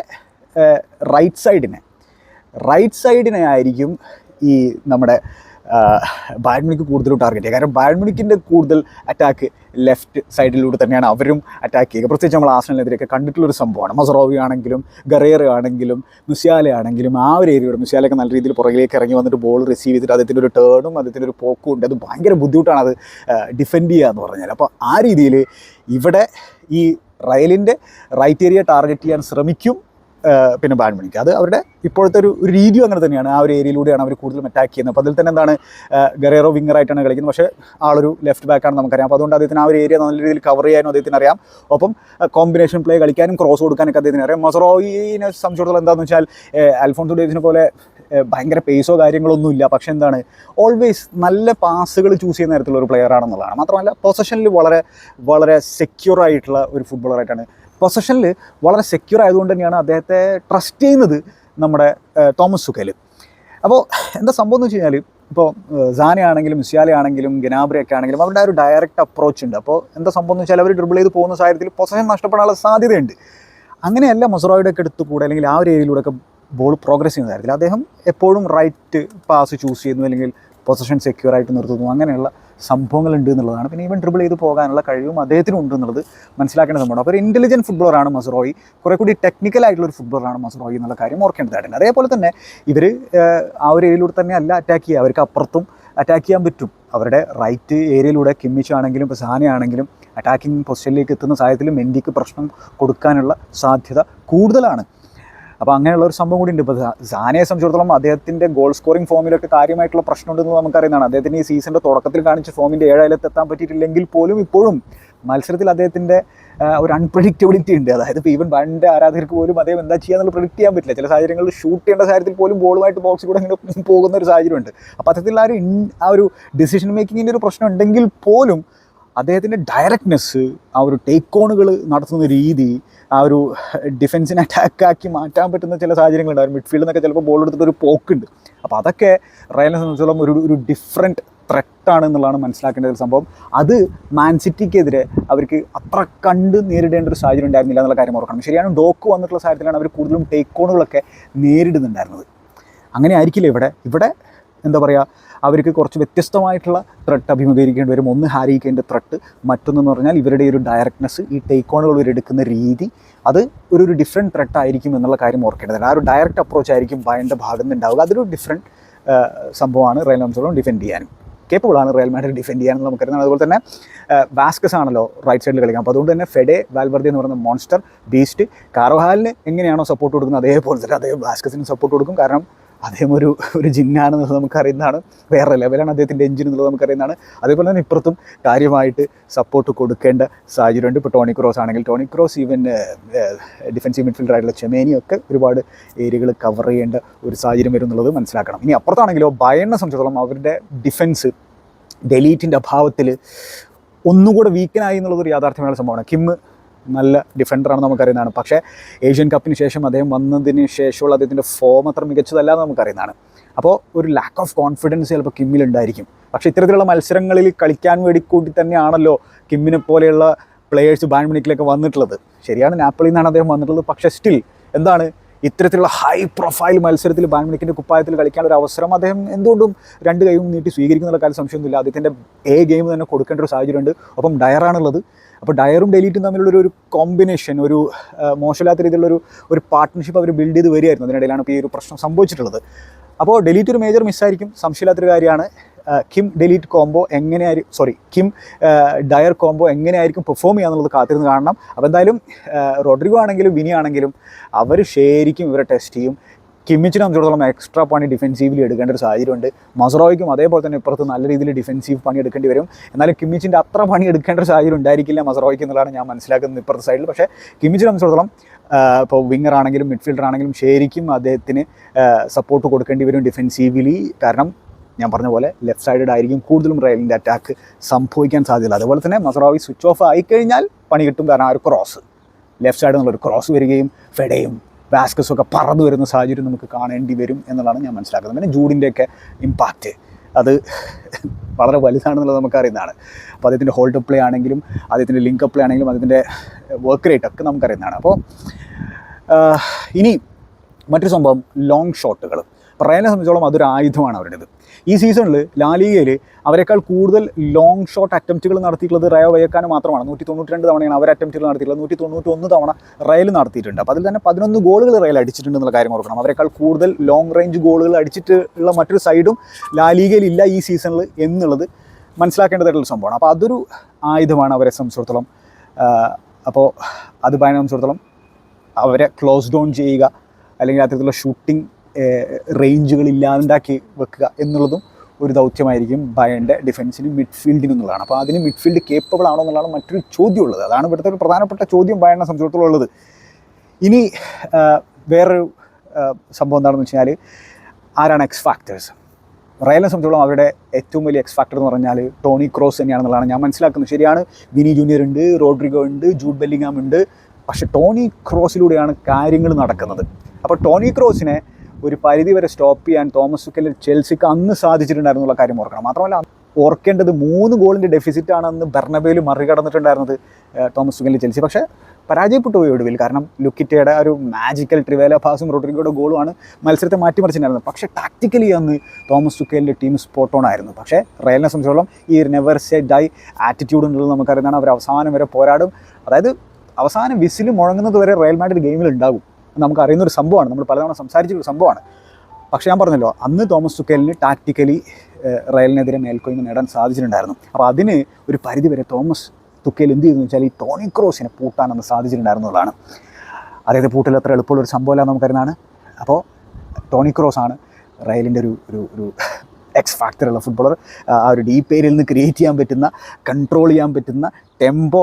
റൈറ്റ് സൈഡിനെ റൈറ്റ് സൈഡിനെ ആയിരിക്കും ഈ നമ്മുടെ ബാഡ്മിനിക്ക് കൂടുതലും ടാർഗറ്റ് ചെയ്യുക. കാരണം ബാഡ്മിനിക്കിന്റെ കൂടുതൽ അറ്റാക്ക് ലെഫ്റ്റ് സൈഡിലൂടെ തന്നെയാണ് അവരും അറ്റാക്ക് ചെയ്യുക. പ്രത്യേകിച്ച് നമ്മൾ ആസനലിനെതിരെയൊക്കെ കണ്ടിട്ടുള്ളൊരു സംഭവമാണ്. മസറോവി ആണെങ്കിലും ഗറേർ ആണെങ്കിലും മുസ്യാല ആണെങ്കിലും ആ ഒരു ഏരിയയുടെ മുസ്യാലയൊക്കെ നല്ല രീതിയിൽ പുറകിലേക്ക് ഇറങ്ങി വന്നിട്ട് ബോൾ റിസീവ് ചെയ്തിട്ട് അദ്ദേഹത്തിന്റെ ഒരു ടേണും അദ്ദേഹത്തിന്റെ ഒരു പോക്കും ഉണ്ട്. അത് ഭയങ്കര ബുദ്ധിമുട്ടാണ് അത് ഡിഫെൻഡ് ചെയ്യുക എന്ന് പറഞ്ഞാൽ. അപ്പോൾ ആ രീതിയിൽ ഇവിടെ ഈ റയലിന്റെ റൈറ്റ് ഏരിയ ടാർഗറ്റ് ചെയ്യാൻ ശ്രമിക്കും. പിന്നെ ബാഡ്മിനിക്ക് അത് അവരുടെ ഇപ്പോഴത്തെ ഒരു രീതിയും അങ്ങനെ തന്നെയാണ്. ആ ഒരു ഏരിയയിലൂടെയാണ് അവർ കൂടുതലും അറ്റാക്ക് ചെയ്യുന്നത്. അപ്പോൾ അതിൽ തന്നെ എന്താണ് ഗറേറോ വിങ്ങറായിട്ടാണ് കളിക്കുന്നത്. പക്ഷേ ആളൊരു ലെഫ്റ്റ് ബാക്കാണ് നമുക്കറിയാം. അപ്പോൾ അതുകൊണ്ട് അദ്ദേഹത്തിന് ആ ഒരു ഏരിയ നല്ല രീതിയിൽ കവർ ചെയ്യാനും അദ്ദേഹത്തിന് അറിയാം. ഒപ്പം കോമ്പിനേഷൻ പ്ലേ കളിക്കാനും ക്രോസ് കൊടുക്കാനൊക്കെ അദ്ദേഹത്തിന് അറിയാം. മൊസറോയിനെ സംബന്ധിച്ചിടത്തോളം എന്താണെന്ന് വെച്ചാൽ അൽഫോൺസോ ഡേവിസിനെ പോലെ ഭയങ്കര പേസോ കാര്യങ്ങളൊന്നും ഇല്ല പക്ഷേ എന്താണ് ഓൾവേസ് നല്ല പാസുകൾ ചൂസ് ചെയ്യുന്ന തരത്തിലുള്ള ഒരു പ്ലെയർ ആണെന്നുള്ളതാണ്. മാത്രമല്ല പൊസഷനിൽ വളരെ വളരെ സെക്യൂർ ആയിട്ടുള്ള ഒരു ഫുട്ബോളറായിട്ടാണ് പൊസഷനിൽ വളരെ സെക്യൂർ ആയതുകൊണ്ട് തന്നെയാണ് അദ്ദേഹത്തെ ട്രസ്റ്റ് ചെയ്യുന്നത് നമ്മുടെ തോമസ് സുഖേൽ അപ്പോൾ എന്താ സംഭവം എന്ന് വെച്ച് കഴിഞ്ഞാൽ ഇപ്പോൾ സാന ആണെങ്കിലും ഗനാബ്രി ആണെങ്കിലും ഗനാബ്രയൊക്കെ ആണെങ്കിലും അവരുടെ ഒരു ഡയറക്റ്റ് അപ്രോച്ച് ഉണ്ട്. അപ്പോൾ എന്താ സംഭവം എന്ന് വെച്ചാൽ അവർ ഡ്രിബിൾ ചെയ്ത് പോകുന്ന സാഹചര്യത്തിൽ പൊസഷൻ നഷ്ടപ്പെടാനുള്ള സാധ്യതയുണ്ട്. അങ്ങനെയല്ല മൊസറോയുടെ ഒക്കെ എടുത്ത് കൂടെ അല്ലെങ്കിൽ ആ ഒരു ഏരിയയിലൂടെ ഒക്കെ ബോൾ പ്രോഗ്രസ് ചെയ്യുന്ന കാര്യത്തിൽ അദ്ദേഹം എപ്പോഴും റൈറ്റ് പാസ് ചൂസ് ചെയ്യുന്നു അല്ലെങ്കിൽ പൊസിഷൻ സെക്യൂർ ആയിട്ട് നിർത്തുന്നു. അങ്ങനെയുള്ള സംഭവങ്ങളുണ്ട് എന്നുള്ളതാണ്. പിന്നെ ഈവൻ ഡ്രിബിൾ ചെയ്ത് പോകാനുള്ള കഴിവും അദ്ദേഹത്തിനും ഉണ്ട് എന്നുള്ളത് മനസ്സിലാക്കേണ്ട സംഭവമാണ്. അപ്പോൾ ഒരു ഇന്റലിജന്റ് ഫുട്ബോളറാണ് മസറോയി കുറേ കൂടി ടെക്നിക്കൽ ആയിട്ടുള്ള ഒരു ഫുട്ബോളറാണ് മസറോയി എന്നുള്ള കാര്യം ഓർക്കേണ്ടതായിട്ടുണ്ട് അതേപോലെ തന്നെ ഇവർ ആ ഒരു ഏരിയയിലൂടെ തന്നെ അല്ല അറ്റാക്ക് ചെയ്യുക. അവർക്ക് അപ്പുറത്തും അറ്റാക്ക് ചെയ്യാൻ പറ്റും. അവരുടെ റൈറ്റ് ഏരിയയിലൂടെ കിമ്മിച്ചാണെങ്കിലും ഇപ്പോൾ സാനയാണെങ്കിലും അറ്റാക്കിംഗ് പൊസിഷനിലേക്ക് എത്തുന്ന സാഹചര്യത്തിൽ മെൻഡിക്ക് പ്രശ്നം കൊടുക്കാനുള്ള സാധ്യത കൂടുതലാണ്. അപ്പോൾ അങ്ങനെയുള്ള ഒരു സംഭവം കൂടി ഉണ്ട് ഇപ്പോൾ സാനയെ സംബന്ധിച്ചിടത്തോളം അദ്ദേഹത്തിന്റെ ഗോൾ സ്കോറിംഗ് ഫോമിലൊക്കെ കാര്യമായിട്ടുള്ള പ്രശ്നമുണ്ടെന്ന് നമുക്കറിയുന്നതാണ്. അദ്ദേഹത്തിന് ഈ സീസണിന്റെ തുടക്കത്തിൽ കാണിച്ച ഫോമിന്റെ ഏഴായിരത്ത് എത്താൻ പറ്റിയിട്ടില്ലെങ്കിൽ പോലും ഇപ്പോഴും മത്സരത്തിൽ അദ്ദേഹത്തിന്റെ ഒരു അൺപ്രഡിക്റ്റബിലിറ്റി ഉണ്ട്. അതായത് ഇപ്പോൾ ഈവൻ വണ്ടിന്റെ ആരാധകർക്ക് പോലും അദ്ദേഹം എന്താ ചെയ്യാന്നുള്ള പ്രിഡിക്റ്റ് ചെയ്യാൻ പറ്റില്ല. ചില സാഹചര്യങ്ങളിൽ ഷൂട്ട് ചെയ്യേണ്ട സാഹചര്യത്തിൽ പോലും ബോളുമായിട്ട് ബോക്സിൽ കൂടെ ഇങ്ങനെ പോകുന്ന ഒരു സാഹചര്യമുണ്ട്. അപ്പോൾ അത്തരത്തിൽ ആ ഒരു ആ ഒരു ഡിസിഷൻ മേക്കിങ്ങിന്റെ ഒരു പ്രശ്നം ഉണ്ടെങ്കിൽ പോലും അദ്ദേഹത്തിന്റെ ഡയറക്റ്റ്നെസ് ആ ഒരു ടേക്ക് ഓണുകൾ നടത്തുന്ന രീതി ആ ഒരു ഡിഫൻസിനെ അറ്റാക്കാക്കി മാറ്റാൻ പറ്റുന്ന ചില സാഹചര്യങ്ങളുണ്ട് മിഡ്ഫീൽഡിൽ നിന്നൊക്കെ ചിലപ്പോൾ ബോൾ എടുത്തിട്ട് ഒരു പോക്കുണ്ട്. അപ്പോൾ അതൊക്കെ റയലിനെ സംബന്ധിച്ചിടത്തോളം ഒരു ഒരു ഡിഫറെന്റ് ത്രെട്ടാണ് എന്നുള്ളതാണ് മനസ്സിലാക്കേണ്ട ഒരു സംഭവം. അത് മാൻ സിറ്റിക്കെതിരെ അവർക്ക് അത്ര കണ്ട് നേരിടേണ്ട ഒരു സാഹചര്യം ഉണ്ടായിരുന്നില്ല എന്നുള്ള കാര്യം ഓർക്കണം. ശരിയാണ് ഡോക്ക് വന്നിട്ടുള്ള സാഹചര്യത്തിലാണ് അവർ കൂടുതലും ടേക്ക് ഓണുകളൊക്കെ നേരിടുന്നുണ്ടായിരുന്നത്. അങ്ങനെ ആയിരിക്കില്ല ഇവിടെ? ഇവിടെ എന്താ പറയുക അവർക്ക് കുറച്ച് വ്യത്യസ്തമായിട്ടുള്ള ത്രട്ട് അഭിമുഖീകരിക്കേണ്ടി വരും. ഒന്ന് ഹാരി കെയിന്റെ ത്രെട്ട് മറ്റൊന്നെന്ന് പറഞ്ഞാൽ ഇവരുടെ ഒരു ഡയറക്ട്നെസ് ഈ ടേക്ക് ഓണുകൾ ഇവരെടുക്കുന്ന രീതി അത് ഒരു ഒരു ഡിഫറെന്റ് ത്രെട്ട് ആയിരിക്കും എന്നുള്ള കാര്യം ഓർക്കേണ്ടതാണ് ആ ഒരു ഡയറക്റ്റ് അപ്രോച്ച് ആയിരിക്കും ബയന്റെ ഭാഗത്ത് നിന്ന് ഉണ്ടാവുക. അതൊരു ഡിഫറെന്റ് സംഭവമാണ് റയൽ ആംസോളം ഡിഫെൻഡ് ചെയ്യാനും. കേപ്പബിളാണ് റയൽ മാഡ്രിഡ് ഡിഫെൻഡ് ചെയ്യാനെന്ന് നമുക്കറിയാം. അതുപോലെ തന്നെ വാസ്കസ് ആണല്ലോ റൈറ്റ് സൈഡിൽ കളിക്കാം അപ്പോൾ അതുകൊണ്ട് തന്നെ ഫെഡെ വാൽവർദി എന്ന് പറയുന്ന മോൺസ്റ്റർ ബീസ്റ്റ് കാർവഹാലിന് എങ്ങനെയാണോ സപ്പോർട്ട് കൊടുക്കുന്നത് അതേപോലെ തന്നെ അദ്ദേഹം വാസ്കസിന് സപ്പോർട്ട് കൊടുക്കും. കാരണം അദ്ദേഹം ഒരു ഒരു ജിന്നാണെന്നുള്ളത് നമുക്കറിയുന്നതാണ്. വേറെ ലെവലാണ് അദ്ദേഹത്തിന്റെ എഞ്ചിൻ എന്നുള്ളത് നമുക്കറിയുന്നതാണ്. അതേപോലെ തന്നെ ഇപ്പുറത്തും കാര്യമായിട്ട് സപ്പോർട്ട് കൊടുക്കേണ്ട സാഹചര്യമുണ്ട്. ഇപ്പോൾ ടോണി ക്രോസ് ആണെങ്കിൽ ടോണി ക്രോസ് ഈവൻ ഡിഫൻസീവ് മിഡ്ഫീൽഡറായിട്ടുള്ള ചെമേനിയൊക്കെ ഒരുപാട് ഏരിയകൾ കവർ ചെയ്യേണ്ട ഒരു സാഹചര്യം വരും എന്നുള്ളത് മനസ്സിലാക്കണം. ഇനി അപ്പുറത്താണെങ്കിലോ ബയണിനെ സംബന്ധിച്ചിടത്തോളം അവരുടെ ഡിഫൻസ് ഡെലീറ്റിന്റെ അഭാവത്തിൽ ഒന്നുകൂടെ വീക്കനായി എന്നുള്ളതൊരു യാഥാർത്ഥ്യമായ സംഭവമാണ്. കിമ്മ് നല്ല ഡിഫൻഡറാണ് നമുക്കറിയുന്നതാണ്. പക്ഷേ ഏഷ്യൻ കപ്പിന് ശേഷം അദ്ദേഹം വന്നതിന് ശേഷമുള്ള അദ്ദേഹത്തിന്റെ ഫോം അത്ര മികച്ചതല്ല എന്ന് നമുക്കറിയുന്നതാണ്. അപ്പോൾ ഒരു ലാക്ക് ഓഫ് കോൺഫിഡൻസ് ചിലപ്പോൾ കിമ്മിലുണ്ടായിരിക്കും പക്ഷേ ഇത്തരത്തിലുള്ള മത്സരങ്ങളിൽ കളിക്കാൻ വേണ്ടി കൂട്ടി തന്നെയാണല്ലോ കിമ്മിനെ പോലെയുള്ള പ്ലെയേഴ്സ് ബാൻമണിക്കിലൊക്കെ വന്നിട്ടുള്ളത്. ശരിയാണ് നാപ്പിളിൽ നിന്നാണ് അദ്ദേഹം വന്നിട്ടുള്ളത്. പക്ഷേ സ്റ്റിൽ എന്താണ്? ഇത്തരത്തിലുള്ള ഹൈ പ്രൊഫൈൽ മത്സരത്തിൽ ബാൻ ബാൻമണിക്കിന്റെ കുപ്പായത്തിൽ കളിക്കാനുള്ള ഒരു അവസരം അദ്ദേഹം എന്തുകൊണ്ടും രണ്ട് കൈയും നീട്ടി സ്വീകരിക്കുന്നുള്ള കാര്യം സംശയമൊന്നുമില്ല. അദ്ദേഹത്തിന്റെ എ ഗെയിം തന്നെ കൊടുക്കേണ്ട ഒരു സാഹചര്യമുണ്ട്. ഒപ്പം ഡയറാണുള്ളത് അപ്പോൾ ഡയറും ഡെലീറ്റും തമ്മിലുള്ള ഒരു- കോമ്പിനേഷൻ ഒരു മോശമില്ലാത്ത രീതിയിലുള്ള ഒരു പാർട്ട്ണർഷിപ്പ് അവർ ബിൽഡ് ചെയ്ത് വരികയായിരുന്നു. അതിനിടയിലാണ് ഇപ്പോൾ ഈ ഒരു പ്രശ്നം സംഭവിച്ചിട്ടുള്ളത്. അപ്പോൾ ഡെലീറ്റ് ഒരു മേജർ മിസ്സായിരിക്കും സംശയമില്ലാത്തൊരു കാര്യമാണ്. കിം ഡെലീറ്റ് കോംബോ എങ്ങനെയായിരിക്കും സോറി കിം ഡയർ കോംബോ എങ്ങനെയായിരിക്കും പെർഫോം ചെയ്യാന്നുള്ളത് കാത്തിരുന്ന് കാണണം. അപ്പോൾ എന്തായാലും റോഡ്രിഗോ ആണെങ്കിലും വിനി ആണെങ്കിലും അവർ ശരിക്കും ഇവരെ ടെസ്റ്റ് ചെയ്യും. കിമ്മിച്ചിനെ സംബന്ധിച്ചിടത്തോളം എക്സ്ട്രാ പണി ഡിഫെൻസീവ്ലി എടുക്കേണ്ട ഒരു സാഹചര്യമുണ്ട്. മസറോയ്ക്കും അതേപോലെ തന്നെ ഇപ്പുറത്ത് നല്ല രീതിയിൽ ഡിഫെൻസീവ് പണി എടുക്കേണ്ടി വരും. എന്നാലും കിമ്മിച്ചിന്റെ അത്ര പണി എടുക്കേണ്ട ഒരു സാഹചര്യം ഉണ്ടായിരിക്കില്ല മസറോയ്ക്ക് എന്നുള്ളതാണ് ഞാൻ മനസ്സിലാക്കുന്നത് ഇപ്പുറത്തെ സൈഡിൽ പക്ഷേ കിമ്മിച്ചിനെ സംബന്ധിച്ചിടത്തോളം ഇപ്പോൾ വിങ്ങർ ആണെങ്കിലും മിഡ്ഫീൽഡർ ആണെങ്കിലും ശരിക്കും അദ്ദേഹത്തിന് സപ്പോർട്ട് കൊടുക്കേണ്ടി വരും ഡിഫെൻസീവ്ലി കാരണം ഞാൻ പറഞ്ഞ പോലെ ലെഫ്റ്റ് സൈഡഡ് ആയിരിക്കും കൂടുതലും റയലിന്റെ അറ്റാക്ക് സംഭവിക്കാൻ സാധ്യതയില്ല അതുപോലെ തന്നെ മസറാവി സ്വിച്ച് ഓഫ് ആയിക്കഴിഞ്ഞാൽ പണി കിട്ടും കാരണം ആ ഒരു ക്രോസ് ലെഫ്റ്റ് സൈഡിൽ നിന്നുള്ളൊരു ക്രോസ് വരികയും ഫെഡയും ബാസ്കസും ഒക്കെ പറന്നു വരുന്ന സാഹചര്യം നമുക്ക് കാണേണ്ടി വരും എന്നുള്ളതാണ് ഞാൻ മനസ്സിലാക്കുന്നത്. പിന്നെ ജൂഡിന്റെയൊക്കെ ഇമ്പാക്റ്റ് അത് വളരെ വലുതാണെന്നുള്ളത് നമുക്കറിയുന്നതാണ്. അപ്പോൾ അദ്ദേഹത്തിന്റെ ഹോൾഡ് പ്ലേ ആണെങ്കിലും അദ്ദേഹത്തിന്റെ ലിങ്ക് പ്ലേ ആണെങ്കിലും അതിന്റെ വർക്ക് റേറ്റ് ഒക്കെ നമുക്കറിയുന്നതാണ്. അപ്പോൾ ഇനി മറ്റൊരു സംഭവം ലോങ് ഷോട്ടുകൾ റയലിനെ സംബന്ധിച്ചോളം അതൊരു ആയുധമാണ് അവരുടേത്. ഈ സീസണിൽ ലാലിഗയിൽ അവരെക്കാൾ കൂടുതൽ ലോങ് ഷോട്ട് അറ്റംപ്റ്റുകൾ നടത്തിയിട്ടുള്ളത് റയോ വയക്കാനും മാത്രമാണ്. നൂറ്റി തൊണ്ണൂറ്റി രണ്ട് തവണയാണ് അവർ അറ്റംപ്റ്റുകൾ നടത്തിയിട്ടുള്ളത്. നൂറ്റി തൊണ്ണൂറ്റി ഒന്ന് തവണ റയൽ നടത്തിയിട്ടുണ്ട്. അപ്പോൾ അതിൽ തന്നെ പതിനൊന്ന് ഗോളുകൾ റയൽ അടിച്ചിട്ടുണ്ട് എന്നുള്ള കാര്യം ഓർക്കണം. അവരെക്കാൾ കൂടുതൽ ലോങ് റേഞ്ച് ഗോളുകൾ അടിച്ചിട്ടുള്ള മറ്റൊരു സൈഡും ലാലിഗയിൽ ഇല്ല ഈ സീസണിൽ എന്നുള്ളത് മനസ്സിലാക്കേണ്ടതായിട്ടുള്ള സംഭവമാണ്. അപ്പോൾ അതൊരു ആയുധമാണ് അവരെ സംബന്ധിച്ചിടത്തോളം. അപ്പോൾ അത് ഭയങ്കര സംബന്ധിച്ചിടത്തോളം അവരെ ക്ലോസ് ഡൗൺ ചെയ്യുക അല്ലെങ്കിൽ അത്തരത്തിലുള്ള ഷൂട്ടിംഗ് റേഞ്ചുകൾ ഇല്ലാണ്ടാക്കി വെക്കുക എന്നുള്ളതും ഒരു ദൗത്യമായിരിക്കും ബയന്റെ ഡിഫൻസിനും മിഡ്ഫീൽഡിനും എന്നുള്ളതാണ് അപ്പോൾ അതിന് മിഡ്ഫീൽഡ് കേപ്പബിൾ ആണോ എന്നുള്ളതാണ് മറ്റൊരു ചോദ്യം ഉള്ളത് അതാണ് ഇവിടുത്തെ ഒരു പ്രധാനപ്പെട്ട ചോദ്യം ബയണിനെ സംബന്ധിച്ചിടത്തോളം ഉള്ളത്. ഇനി വേറൊരു സംഭവം എന്താണെന്ന് വെച്ച് കഴിഞ്ഞാൽ ആരാണ് എക്സ് ഫാക്ടേഴ്സ് റയലിനെ സംബന്ധിച്ചോളം അവരുടെ ഏറ്റവും വലിയ എക്സ് ഫാക്ടർ എന്ന് പറഞ്ഞാൽ ടോണി ക്രോസ് തന്നെയാണെന്നുള്ളതാണ് ഞാൻ മനസ്സിലാക്കുന്നത്. ശരിയാണ് വിനി ജൂനിയർ ഉണ്ട് റോഡ്രിഗോ ഉണ്ട് ജൂഡ് ബെല്ലിങ്ങാം ഉണ്ട്. പക്ഷേ ടോണി ക്രോസിലൂടെയാണ് കാര്യങ്ങൾ നടക്കുന്നത്. അപ്പോൾ ടോണി ക്രോസിനെ ഒരു പരിധി വരെ സ്റ്റോപ്പ് ചെയ്യാൻ തോമസ് സുക്കലിൽ ചെൽസിക്ക് അന്ന് സാധിച്ചിട്ടുണ്ടായിരുന്നുള്ള കാര്യം ഓർക്കണം. മാത്രമല്ല ഓർക്കേണ്ടത് മൂന്ന് ഗോളിന്റെ ഡെഫിസിറ്റാണ് അന്ന് ബെർണബേയിൽ മറികടന്നിട്ടുണ്ടായിരുന്നത് തോമസ് സുക്കലിൽ ചെൽസി. പക്ഷേ പരാജയപ്പെട്ടു പോയി ഒടുവിൽ. കാരണം ലുക്കിറ്റയുടെ ഒരു മാജിക്കൽ ട്രിവേല പാസും റോഡ്രിഗോയുടെ ഗോളുമാണ് മത്സരത്തെ മാറ്റിമറിച്ചിട്ടുണ്ടായിരുന്നത്. പക്ഷേ ടാക്ടിക്കലി അന്ന് തോമസ് സുക്കേലിന്റെ ടീം സ്പോട്ട് ഓൺ ആയിരുന്നു. പക്ഷേ റയലിനെ സംബന്ധിച്ചോളം ഈ നെവർ സെഡ് ആയി ആറ്റിറ്റ്യൂഡ് എന്നുള്ളത് നമുക്കറിയുന്നതാണ്. അവർ അവസാനം വരെ പോരാടും. അതായത് അവസാനം വിസിൽ മുഴങ്ങുന്നത് വരെ റയൽ മാഡ്രിഡ് ഗെയിമിൽ ഉണ്ടാകും. നമുക്ക് അറിയുന്ന ഒരു സംഭവമാണ്. നമ്മൾ പലതവണ സംസാരിച്ചൊരു സംഭവമാണ്. പക്ഷേ ഞാൻ പറഞ്ഞല്ലോ അന്ന് തോമസ് തുക്കേലിന് ടാക്ടിക്കലി റയലിനെതിരെ മേൽക്കോയ്മ നേടാൻ സാധിച്ചിട്ടുണ്ടായിരുന്നു. അപ്പോൾ അതിന് ഒരു പരിധി വരെ തോമസ് തുക്കേൽ എന്ത് ചെയ്തെന്ന് വെച്ചാൽ ഈ ടോണി ക്രോസിനെ പൂട്ടാൻ അന്ന് സാധിച്ചിട്ടുണ്ടായിരുന്നതാണ് അതായത് പൂട്ടിൽ അത്ര എളുപ്പമുള്ള ഒരു സംഭവമല്ല നമുക്കറിയുന്നതാണ്. അപ്പോൾ ടോണി ക്രോസ് ആണ് റയലിന്റെ ഒരു ഒരു ഒരു എക്സ് ഫാക്ടറുള്ള ഫുട്ബോളർ ആ ഒരു ഡീപ്പ് ഏരിയയിൽ നിന്ന് ക്രിയേറ്റ് ചെയ്യാൻ പറ്റുന്ന കൺട്രോൾ ചെയ്യാൻ പറ്റുന്ന ടെമ്പോ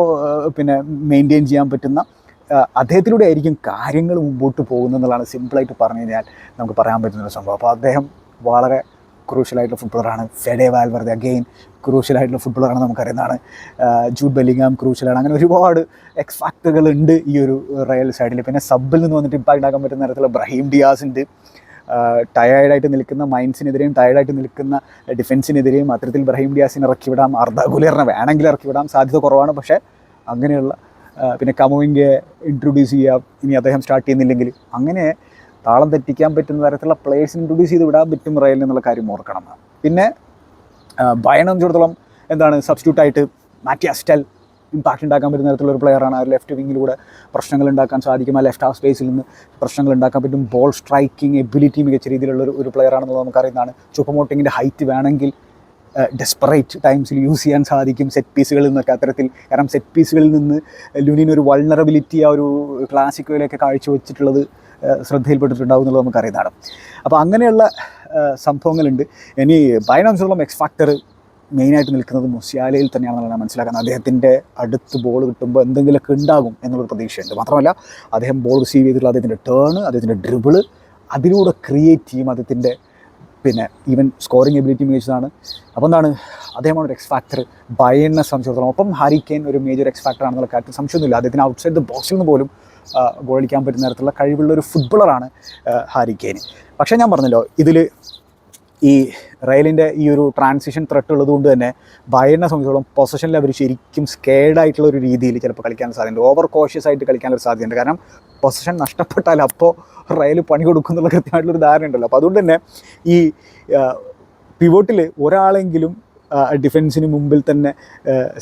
പിന്നെ മെയിന്റെയിൻ ചെയ്യാൻ പറ്റുന്ന അദ്ദേഹത്തിലൂടെ ആയിരിക്കും കാര്യങ്ങൾ മുമ്പോട്ട് പോകുന്നത് എന്നുള്ളതാണ് സിമ്പിളായിട്ട് പറഞ്ഞു കഴിഞ്ഞാൽ നമുക്ക് പറയാൻ പറ്റുന്ന ഒരു സംഭവം. അപ്പോൾ അദ്ദേഹം വളരെ ക്രൂഷ്യലായിട്ടുള്ള ഫുട്ബോളറാണ് ഫെഡെ വാൽവർദെ അഗെയിൻ ക്രൂഷ്യലായിട്ടുള്ള ഫുട്ബോളറാണ് നമുക്കറിയുന്നതാണ്. ജൂഡ് ബെല്ലിങ്ങാം ക്രൂഷ്യലാണ് അങ്ങനെ ഒരുപാട് എക്സ് ഫാക്ടറുകൾ ഉണ്ട് ഈ ഒരു റയൽ സൈഡിൽ. പിന്നെ സബ്ബിൽ നിന്ന് വന്നിട്ട് ഇമ്പാക്റ്റ് ആക്കാൻ പറ്റുന്ന തരത്തിലുള്ള ബ്രഹീം ഡിയാസ് ഉണ്ട്. ടയേർഡായിട്ട് നിൽക്കുന്ന മൈൻസിനെതിരെയും ടയേർഡായിട്ട് നിൽക്കുന്ന ഡിഫൻസിനെതിരെയും അത്തരത്തിൽ ബ്രഹീം ഡിയാസിനെ ഇറക്കി വിടാം അർദ്ധ ഗുലേറിനെ വേണമെങ്കിൽ ഇറക്കി വിടാം സാധ്യത കുറവാണ്. പക്ഷേ അങ്ങനെയുള്ള പിന്നെ കമുവിന്റെ ഇൻട്രൊഡ്യൂസ് ചെയ്യാം. ഇനി അദ്ദേഹം സ്റ്റാർട്ട് ചെയ്യുന്നില്ലെങ്കിൽ. അങ്ങനെ താളം തെറ്റിക്കാൻ പറ്റുന്ന തരത്തിലുള്ള പ്ലേയേഴ്സ് ഇൻട്രൊഡ്യൂസ് ചെയ്ത് വിടാൻ പറ്റും റയലിൽ എന്നുള്ള കാര്യം ഓർക്കണം. പിന്നെ ബയണം ചോടത്തോളം എന്താണ് സബ്സ്റ്റിറ്റ്യൂട്ട് ആയിട്ട് മാറ്റി അസ്റ്റൽ ഇമ്പാക്റ്റ് ഉണ്ടാക്കാൻ പറ്റുന്ന തരത്തിലുള്ള ഒരു പ്ലെയറാണ് ആ ലെഫ്റ്റ് വിങ്ങിലൂടെ പ്രശ്നങ്ങൾ ഉണ്ടാക്കാൻ സാധിക്കും. ആ ലെഫ്റ്റ് ഹാഫ് സ്പേസിൽ നിന്ന് പ്രശ്നങ്ങൾ ഉണ്ടാക്കാൻ പറ്റും. ബോൾ സ്ട്രൈക്കിംഗ് എബിലിറ്റി മികച്ച രീതിയിലുള്ള ഒരു ഒരു പ്ലെയറാണെന്നുള്ളത് നമുക്കറിയുന്നതാണ്. ചുപ്പമോട്ടിങ്ങിന്റെ ഹൈറ്റ് വേണമെങ്കിൽ ഡെസ്പറേറ്റ് ടൈംസിൽ യൂസ് ചെയ്യാൻ സാധിക്കും സെറ്റ് പീസുകളിൽ നിന്നൊക്കെ അത്തരത്തിൽ. കാരണം സെറ്റ് പീസുകളിൽ നിന്ന് ലുനിന് ഒരു വൾണറബിലിറ്റി ആ ഒരു ക്ലാസിക്കോയിലൊക്കെ കാഴ്ചവെച്ചിട്ടുള്ളത് ശ്രദ്ധയിൽപ്പെട്ടിട്ടുണ്ടാവും എന്നുള്ളത് നമുക്കറിയുന്നതാണ്. അപ്പോൾ അങ്ങനെയുള്ള സംഭവങ്ങളുണ്ട്. ഇനി ബൈനാംസോളം എക്സ് ഫാക്ടർ മെയിനായിട്ട് നിൽക്കുന്നത് മുസ്യാലയിൽ തന്നെയാണെന്നാണ് മനസ്സിലാക്കുന്നത്. അദ്ദേഹത്തിന്റെ അടുത്ത് ബോൾ കിട്ടുമ്പോൾ എന്തെങ്കിലുമൊക്കെ ഉണ്ടാകും എന്നുള്ളൊരു പ്രതീക്ഷയുണ്ട്. മാത്രമല്ല അദ്ദേഹം ബോൾ റിസീവ് ചെയ്തിട്ടുള്ള അദ്ദേഹത്തിന്റെ ടേൺ അദ്ദേഹത്തിന്റെ ഡ്രിബിൾ അതിലൂടെ ക്രിയേറ്റ് ചെയ്യും അദ്ദേഹത്തിന്റെ പിന്നെ ഈവൻ സ്കോറിംഗ് എബിലിറ്റി മികച്ചതാണ്. അപ്പോൾ എന്താണ്? അദ്ദേഹമാണ് ഒരു എക്സ് ഫാക്ടർ ബയനെ സംബന്ധിച്ചിടത്തോളം. ഒപ്പം ഹാരി കെയിൻ ഒരു മേജർ എക്സ് ഫാക്ടർ ആണെന്നുള്ള കാര്യത്തിൽ സംശയമൊന്നുമില്ല. അദ്ദേഹത്തിന് ഔട്ട്സൈഡ് ദ ബോക്സിൽ നിന്ന് പോലും ഗോൾ അടിക്കാൻ പറ്റുന്ന തരത്തിലുള്ള കഴിവുള്ള ഒരു ഫുട്ബോളറാണ് ഹാരി കെയിൻ പക്ഷേ ഞാൻ പറഞ്ഞല്ലോ ഇതിൽ ഈ റയലിന്റെ ഈ ഒരു ട്രാൻസിഷൻ ത്രെട്ട് ഉള്ളതുകൊണ്ട് തന്നെ ബയറിനെ സംബന്ധിച്ചോളം പൊസഷനിൽ അവർ ശരിക്കും സ്കേഡായിട്ടുള്ള ഒരു രീതിയിൽ ചിലപ്പോൾ കളിക്കാൻ സാധ്യതയുണ്ട്. ഓവർ കോഷ്യസ് ആയിട്ട് കളിക്കാനൊരു സാധ്യതയുണ്ട്. കാരണം പൊസഷൻ നഷ്ടപ്പെട്ടാൽ അപ്പോൾ റയൽ പണി കൊടുക്കുന്നുള്ള കൃത്യമായിട്ടുള്ളൊരു ധാരണ ഉണ്ടല്ലോ. അപ്പോൾ അതുകൊണ്ട് തന്നെ ഈ പിവോട്ടിൽ ഒരാളെങ്കിലും ഡിഫൻസിന് മുമ്പിൽ തന്നെ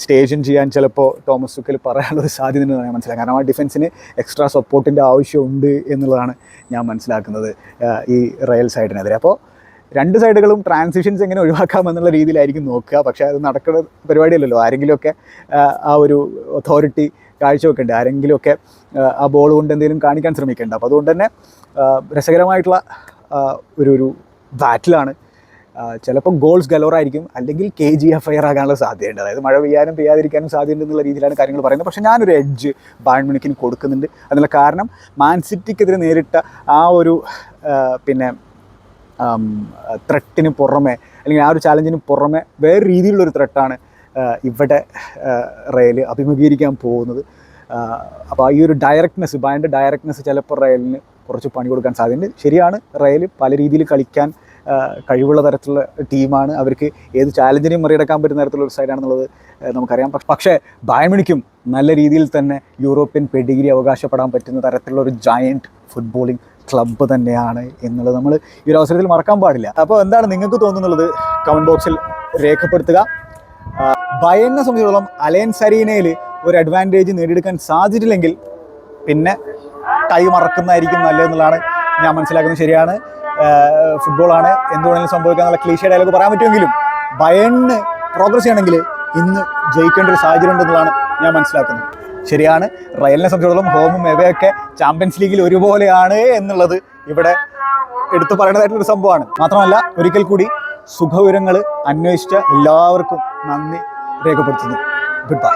സ്റ്റേജൻ ചെയ്യാൻ ചിലപ്പോൾ തോമസ് സുക്കൽ പറയാനുള്ളൊരു സാധ്യത എന്ന് ഞാൻ മനസ്സിലാക്കാം. കാരണം ആ ഡിഫൻസിന് എക്സ്ട്രാ സപ്പോർട്ടിന്റെ ആവശ്യമുണ്ട് എന്നുള്ളതാണ് ഞാൻ മനസ്സിലാക്കുന്നത് ഈ റയൽ സൈഡിനെതിരെ അപ്പോൾ രണ്ട് സൈഡുകളും ട്രാൻസിഷൻസ് എങ്ങനെ ഒഴിവാക്കാം എന്നുള്ള രീതിയിലായിരിക്കും നോക്കുക. പക്ഷേ അത് നടക്കുന്ന പരിപാടിയല്ലല്ലോ. ആരെങ്കിലുമൊക്കെ ആ ഒരു അതോറിറ്റി കാഴ്ചവെക്കുന്നുണ്ട് ആരെങ്കിലുമൊക്കെ ആ, ബോൾ കൊണ്ട് എന്തെങ്കിലും കാണിക്കാൻ ശ്രമിക്കുന്നുണ്ട് അപ്പോൾ അതുകൊണ്ട് തന്നെ രസകരമായിട്ടുള്ള ഒരു ഒരു ബാറ്റിലാണ് ചിലപ്പോൾ ഗോൾസ് ഗലോറായിരിക്കും അല്ലെങ്കിൽ കെ ജി എഫ് ഐ ആകാനുള്ള സാധ്യതയുണ്ട്. അതായത് മഴ പെയ്യാനും പെയ്യാതിരിക്കാനും സാധ്യതയുണ്ട് എന്നുള്ള രീതിയിലാണ് കാര്യങ്ങൾ പറയുന്നത്. പക്ഷേ ഞാനൊരു എഡ്ജ് മ്യൂണിക്കിന് കൊടുക്കുന്നുണ്ട്. അതിനുള്ള കാരണം മാൻ സിറ്റിക്കെതിരെ നേരിട്ട ആ ഒരു പിന്നെ ത്രെട്ടിന് പുറമെ അല്ലെങ്കിൽ ആ ഒരു ചാലഞ്ചിന് പുറമെ വേറെ രീതിയിലുള്ളൊരു ത്രെട്ടാണ് ഇവിടെ റയൽ അഭിമുഖീകരിക്കാൻ പോകുന്നത്. അപ്പോൾ ഈ ഒരു ഡയറക്ട്നെസ് ബാന്റെ ഡയറക്ട്നെസ് ചിലപ്പോൾ റയലിന് കുറച്ച് പണി കൊടുക്കാൻ സാധ്യതയുണ്ട്. ശരിയാണ് റയൽ പല രീതിയിൽ കളിക്കാൻ കഴിവുള്ള തരത്തിലുള്ള ടീമാണ്. അവർക്ക് ഏത് ചാലഞ്ചിനെയും മറികടക്കാൻ പറ്റുന്ന തരത്തിലുള്ള ഒരു സൈഡാണെന്നുള്ളത് നമുക്കറിയാം. പക്ഷേ ബായമിണിക്കും നല്ല രീതിയിൽ തന്നെ യൂറോപ്യൻ പെഡിഗിരി അവകാശപ്പെടാൻ പറ്റുന്ന തരത്തിലുള്ള ഒരു ജയന്റ് ഫുട്ബോളിംഗ് ക്ലബ്ബ് തന്നെയാണ് എന്നുള്ളത് നമ്മൾ ഈ ഒരു അവസരത്തിൽ മറക്കാൻ പാടില്ല. അപ്പോൾ എന്താണ് നിങ്ങൾക്ക് തോന്നുന്നുള്ളത്? കമന്റ് ബോക്സിൽ രേഖപ്പെടുത്തുക. ബയനെ സംബന്ധിച്ചിടത്തോളം അലയൻസ് അരീനയിൽ ഒരു അഡ്വാന്റേജ് നേടിയെടുക്കാൻ സാധിച്ചിട്ടില്ലെങ്കിൽ പിന്നെ ടൈ മറക്കുന്നതായിരിക്കും നല്ലതെന്നുള്ളതാണ് ഞാൻ മനസ്സിലാക്കുന്നത്. ശരിയാണ്. ഫുട്ബോളാണ് എന്ത് വേണമെങ്കിലും സംഭവിക്കുക എന്നുള്ള ക്ലീഷ ഡയലോഗ് പറയാൻ പറ്റുമെങ്കിലും ബയണിന് പ്രോഗ്രസ് ചെയ്യണമെങ്കിൽ ഇന്ന് ജയിക്കേണ്ട ഒരു സാഹചര്യം ഉണ്ടെന്നുള്ളതാണ് ഞാൻ മനസ്സിലാക്കുന്നത്. ശരിയാണ്. റയലിനെ സംബന്ധിച്ചിടത്തോളം ഹോമും എവയൊക്കെ ചാമ്പ്യൻസ് ലീഗിൽ ഒരുപോലെയാണ് എന്നുള്ളത് ഇവിടെ എടുത്തു പറയേണ്ടതായിട്ടുള്ളൊരു സംഭവമാണ്. മാത്രമല്ല ഒരിക്കൽ കൂടി സുഖവിവരങ്ങൾ അന്വേഷിച്ച എല്ലാവർക്കും നന്ദി. രേഖപ്പെടുത്തുന്നു ഗുഡ് ബൈ